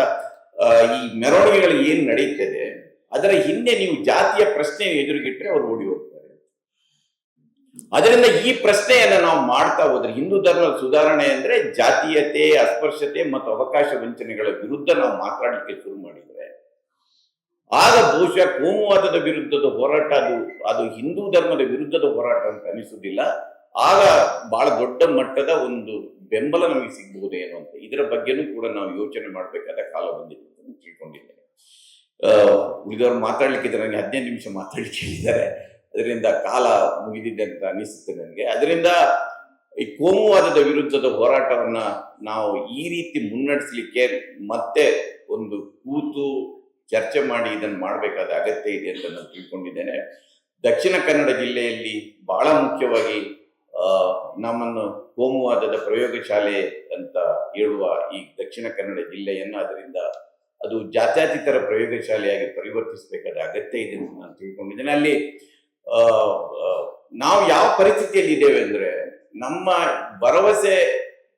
ಈ ಮೆರವಣಿಗೆಗಳು ಏನು ನಡೀತದೆ ಅದರ ಹಿಂದೆ ನೀವು ಜಾತಿಯ ಪ್ರಶ್ನೆ ಎದುರುಗಿಟ್ರೆ ಅವರು ಓಡಿ ಹೋಗ್ತಾರೆ. ಅದರಿಂದ ಈ ಪ್ರಶ್ನೆಯನ್ನ ನಾವು ಮಾಡ್ತಾ ಹೋದ್ರೆ ಹಿಂದೂ ಧರ್ಮದ ಸುಧಾರಣೆ ಅಂದ್ರೆ ಜಾತೀಯತೆ, ಅಸ್ಪರ್ಶತೆ ಮತ್ತು ಅವಕಾಶ ವಂಚನೆಗಳ ವಿರುದ್ಧ ನಾವು ಮಾತಾಡಲಿಕ್ಕೆ ಶುರು ಮಾಡಿದ್ರೆ, ಆಗ ಬಹುಶಃ ಕೋಮುವಾದದ ವಿರುದ್ಧದ ಹೋರಾಟ ಅದು ಅದು ಹಿಂದೂ ಧರ್ಮದ ವಿರುದ್ಧದ ಹೋರಾಟ ಅಂತ ಅನಿಸುವುದಿಲ್ಲ. ಆಗ ಬಹಳ ದೊಡ್ಡ ಮಟ್ಟದ ಒಂದು ಬೆಂಬಲ ನಮಗೆ ಸಿಗಬಹುದೇನೋ ಅಂತ ಇದರ ಬಗ್ಗೆನೂ ಕೂಡ ನಾವು ಯೋಚನೆ ಮಾಡಬೇಕಾದ ಕಾಲ ಬಂದಿದೆ ಅಂತ ತಿಳ್ಕೊಂಡಿದ್ದೇನೆ. ಉಳಿದವರು ಮಾತಾಡ್ಲಿಕ್ಕಿದ್ದಾರೆ ನನಗೆ ಹದಿನೈದು ನಿಮಿಷ ಮಾತಾಡ್ಲಿಕ್ಕೆ ಹೇಳಿದ್ದಾರೆ ಅದರಿಂದ ಕಾಲ ಮುಗಿದಿದೆ ಅಂತ ಅನಿಸುತ್ತೆ ನನಗೆ. ಅದರಿಂದ ಈ ಕೋಮುವಾದದ ವಿರುದ್ಧದ ಹೋರಾಟವನ್ನು ನಾವು ಈ ರೀತಿ ಮುನ್ನಡೆಸಲಿಕ್ಕೆ ಮತ್ತೆ ಒಂದು ಕೂತು ಚರ್ಚೆ ಮಾಡಿ ಇದನ್ನು ಮಾಡಬೇಕಾದ ಅಗತ್ಯ ಇದೆ ಅಂತ ನಾನು ತಿಳ್ಕೊಂಡಿದ್ದೇನೆ. ದಕ್ಷಿಣ ಕನ್ನಡ ಜಿಲ್ಲೆಯಲ್ಲಿ ಬಹಳ ಮುಖ್ಯವಾಗಿ ನಮ್ಮನ್ನು ಕೋಮುವಾದದ ಪ್ರಯೋಗಶಾಲೆ ಅಂತ ಹೇಳುವ ಈ ದಕ್ಷಿಣ ಕನ್ನಡ ಜಿಲ್ಲೆಯನ್ನು ಅದರಿಂದ ಅದು ಜಾತ್ಯತೀತರ ಪ್ರಯೋಗಶಾಲೆಯಾಗಿ ಪರಿವರ್ತಿಸಬೇಕಾದ ಅಗತ್ಯ ಇದೆ ಅಂತ ನಾನು ತಿಳ್ಕೊಂಡಿದ್ದೇನೆ. ಅಲ್ಲಿ ನಾವು ಯಾವ ಪರಿಸ್ಥಿತಿಯಲ್ಲಿ ಇದ್ದೇವೆ ಅಂದ್ರೆ ನಮ್ಮ ಭರವಸೆ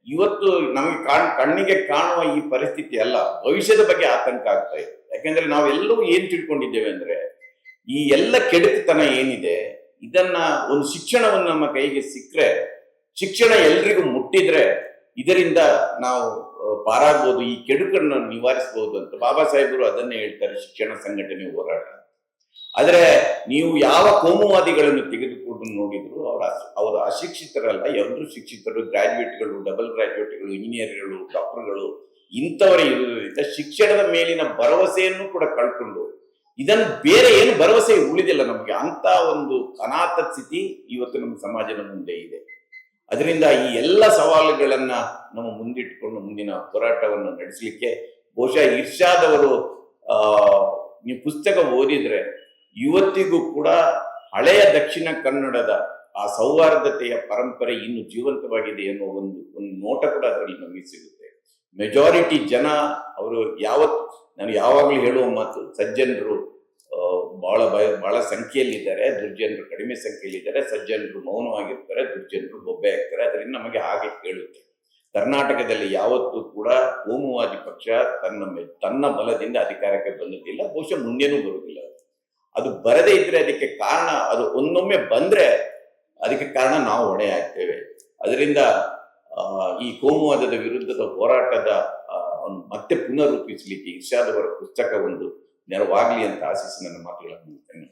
ಇವತ್ತು ನಮಗೆ ಕಾಣ್, ಕಣ್ಣಿಗೆ ಕಾಣುವ ಈ ಪರಿಸ್ಥಿತಿ ಅಲ್ಲ, ಭವಿಷ್ಯದ ಬಗ್ಗೆ ಆತಂಕ ಆಗ್ತಾ ಇದೆ. ಯಾಕೆಂದ್ರೆ ನಾವೆಲ್ಲರೂ ಏನ್ ತಿಳ್ಕೊಂಡಿದ್ದೇವೆ ಅಂದ್ರೆ ಈ ಎಲ್ಲ ಕೆಡಕುತನ ಏನಿದೆ, ಇದನ್ನ ಒಂದು ಶಿಕ್ಷಣವನ್ನು ನಮ್ಮ ಕೈಗೆ ಸಿಕ್ಕರೆ, ಶಿಕ್ಷಣ ಎಲ್ರಿಗೂ ಮುಟ್ಟಿದ್ರೆ ಇದರಿಂದ ನಾವು ಪಾರಾಗ್ಬೋದು, ಈ ಕೆಡುಕನ್ನು ನಿವಾರಿಸಬಹುದು ಅಂತ ಬಾಬಾ ಸಾಹೇಬರು ಅದನ್ನೇ ಹೇಳ್ತಾರೆ, ಶಿಕ್ಷಣ ಸಂಘಟನೆ ಹೋರಾಟ ಆದರೆ ನೀವು ಯಾವ ಕೋಮುವಾದಿಗಳನ್ನು ತೆಗೆದುಕೊಂಡು ನೋಡಿದ್ರು ಅವರ ಅವರು ಅಶಿಕ್ಷಿತರಲ್ಲ ಎಲ್ಲರೂ ಶಿಕ್ಷಿತರು ಗ್ರಾಜ್ಯುಯೇಟ್ಗಳು ಡಬಲ್ ಗ್ರಾಜ್ಯುಯೇಟ್ಗಳು ಇಂಜಿನಿಯರ್ಗಳು, ಡಾಕ್ಟರ್ಗಳು, ಇಂಥವರೇ ಇರುವುದರಿಂದ ಶಿಕ್ಷಣದ ಮೇಲಿನ ಭರವಸೆಯನ್ನು ಕೂಡ ಕಳ್ಕೊಂಡು, ಇದನ್ನು ಬೇರೆ ಏನು ಭರವಸೆ ಉಳಿದಿಲ್ಲ ನಮಗೆ. ಅಂತ ಒಂದು ಅನಾಥ ಸ್ಥಿತಿ ಇವತ್ತು ನಮ್ಮ ಸಮಾಜದ ಮುಂದೆ ಇದೆ. ಅದರಿಂದ ಈ ಎಲ್ಲ ಸವಾಲುಗಳನ್ನ ನಮ್ಮ ಮುಂದಿಟ್ಟುಕೊಂಡು ಮುಂದಿನ ಹೋರಾಟವನ್ನು ನಡೆಸಲಿಕ್ಕೆ ಬಹುಶಃ ಇರ್ಷಾದ್ ಅವರು ಆ ನೀವು ಪುಸ್ತಕ ಓದಿದ್ರೆ ಇವತ್ತಿಗೂ ಕೂಡ ಹಳೆಯ ದಕ್ಷಿಣ ಕನ್ನಡದ ಆ ಸೌಹಾರ್ದತೆಯ ಪರಂಪರೆ ಇನ್ನು ಜೀವಂತವಾಗಿದೆ ಎನ್ನುವ ಒಂದು ಒಂದು ನೋಟ ಕೂಡ ಅದರಲ್ಲಿ ನಮಗೆ ಸಿಗುತ್ತೆ. ಮೆಜಾರಿಟಿ ಜನ ಅವರು ಯಾವತ್ತು ನಾನು ಯಾವಾಗಲೂ ಹೇಳುವ ಮಾತು, ಸಜ್ಜನರು ಬಹಳ ಭಯ, ಬಹಳ ಸಂಖ್ಯೆಯಲ್ಲಿದ್ದಾರೆ. ದುರ್ಜನರು ಕಡಿಮೆ ಸಂಖ್ಯೆಯಲ್ಲಿದ್ದಾರೆ. ಸಜ್ಜನರು ಮೌನವಾಗಿರ್ತಾರೆ. ದುರ್ಜನರು ಬೊಬ್ಬೆ ಆಗ್ತಾರೆ. ಅದರಿಂದ ನಮಗೆ ಹಾಗೆ ಕೇಳುತ್ತೆ. ಕರ್ನಾಟಕದಲ್ಲಿ ಯಾವತ್ತೂ ಕೂಡ ಕೋಮುವಾದಿ ಪಕ್ಷ ತನ್ನ ತನ್ನ ಬಲದಿಂದ ಅಧಿಕಾರಕ್ಕೆ ಬಂದದ್ದಿಲ್ಲ. ಬಹುಶಃ ಮುಂದೆನೂ ಬರುವುದಿಲ್ಲ. ಅದು ಬರದೇ ಇದ್ರೆ ಅದಕ್ಕೆ ಕಾರಣ, ಅದು ಒಂದೊಮ್ಮೆ ಬಂದ್ರೆ ಅದಕ್ಕೆ ಕಾರಣ ನಾವು ಹೊಣೆ ಆಗ್ತೇವೆ. ಅದರಿಂದ ಈ ಕೋಮುವಾದದ ವಿರುದ್ಧದ ಹೋರಾಟದ ಮತ್ತೆ ಪುನರೂಪಿಸಲಿಕ್ಕೆ ಇರ್ಷಾದ್ ಅವರ ಪುಸ್ತಕ ಒಂದು ನೆರವಾಗ್ಲಿ ಅಂತ ಆಶಿಸಿ ನನ್ನ ಮಾತುಗಳನ್ನು ಮುಗಿಸ್ತೇನೆ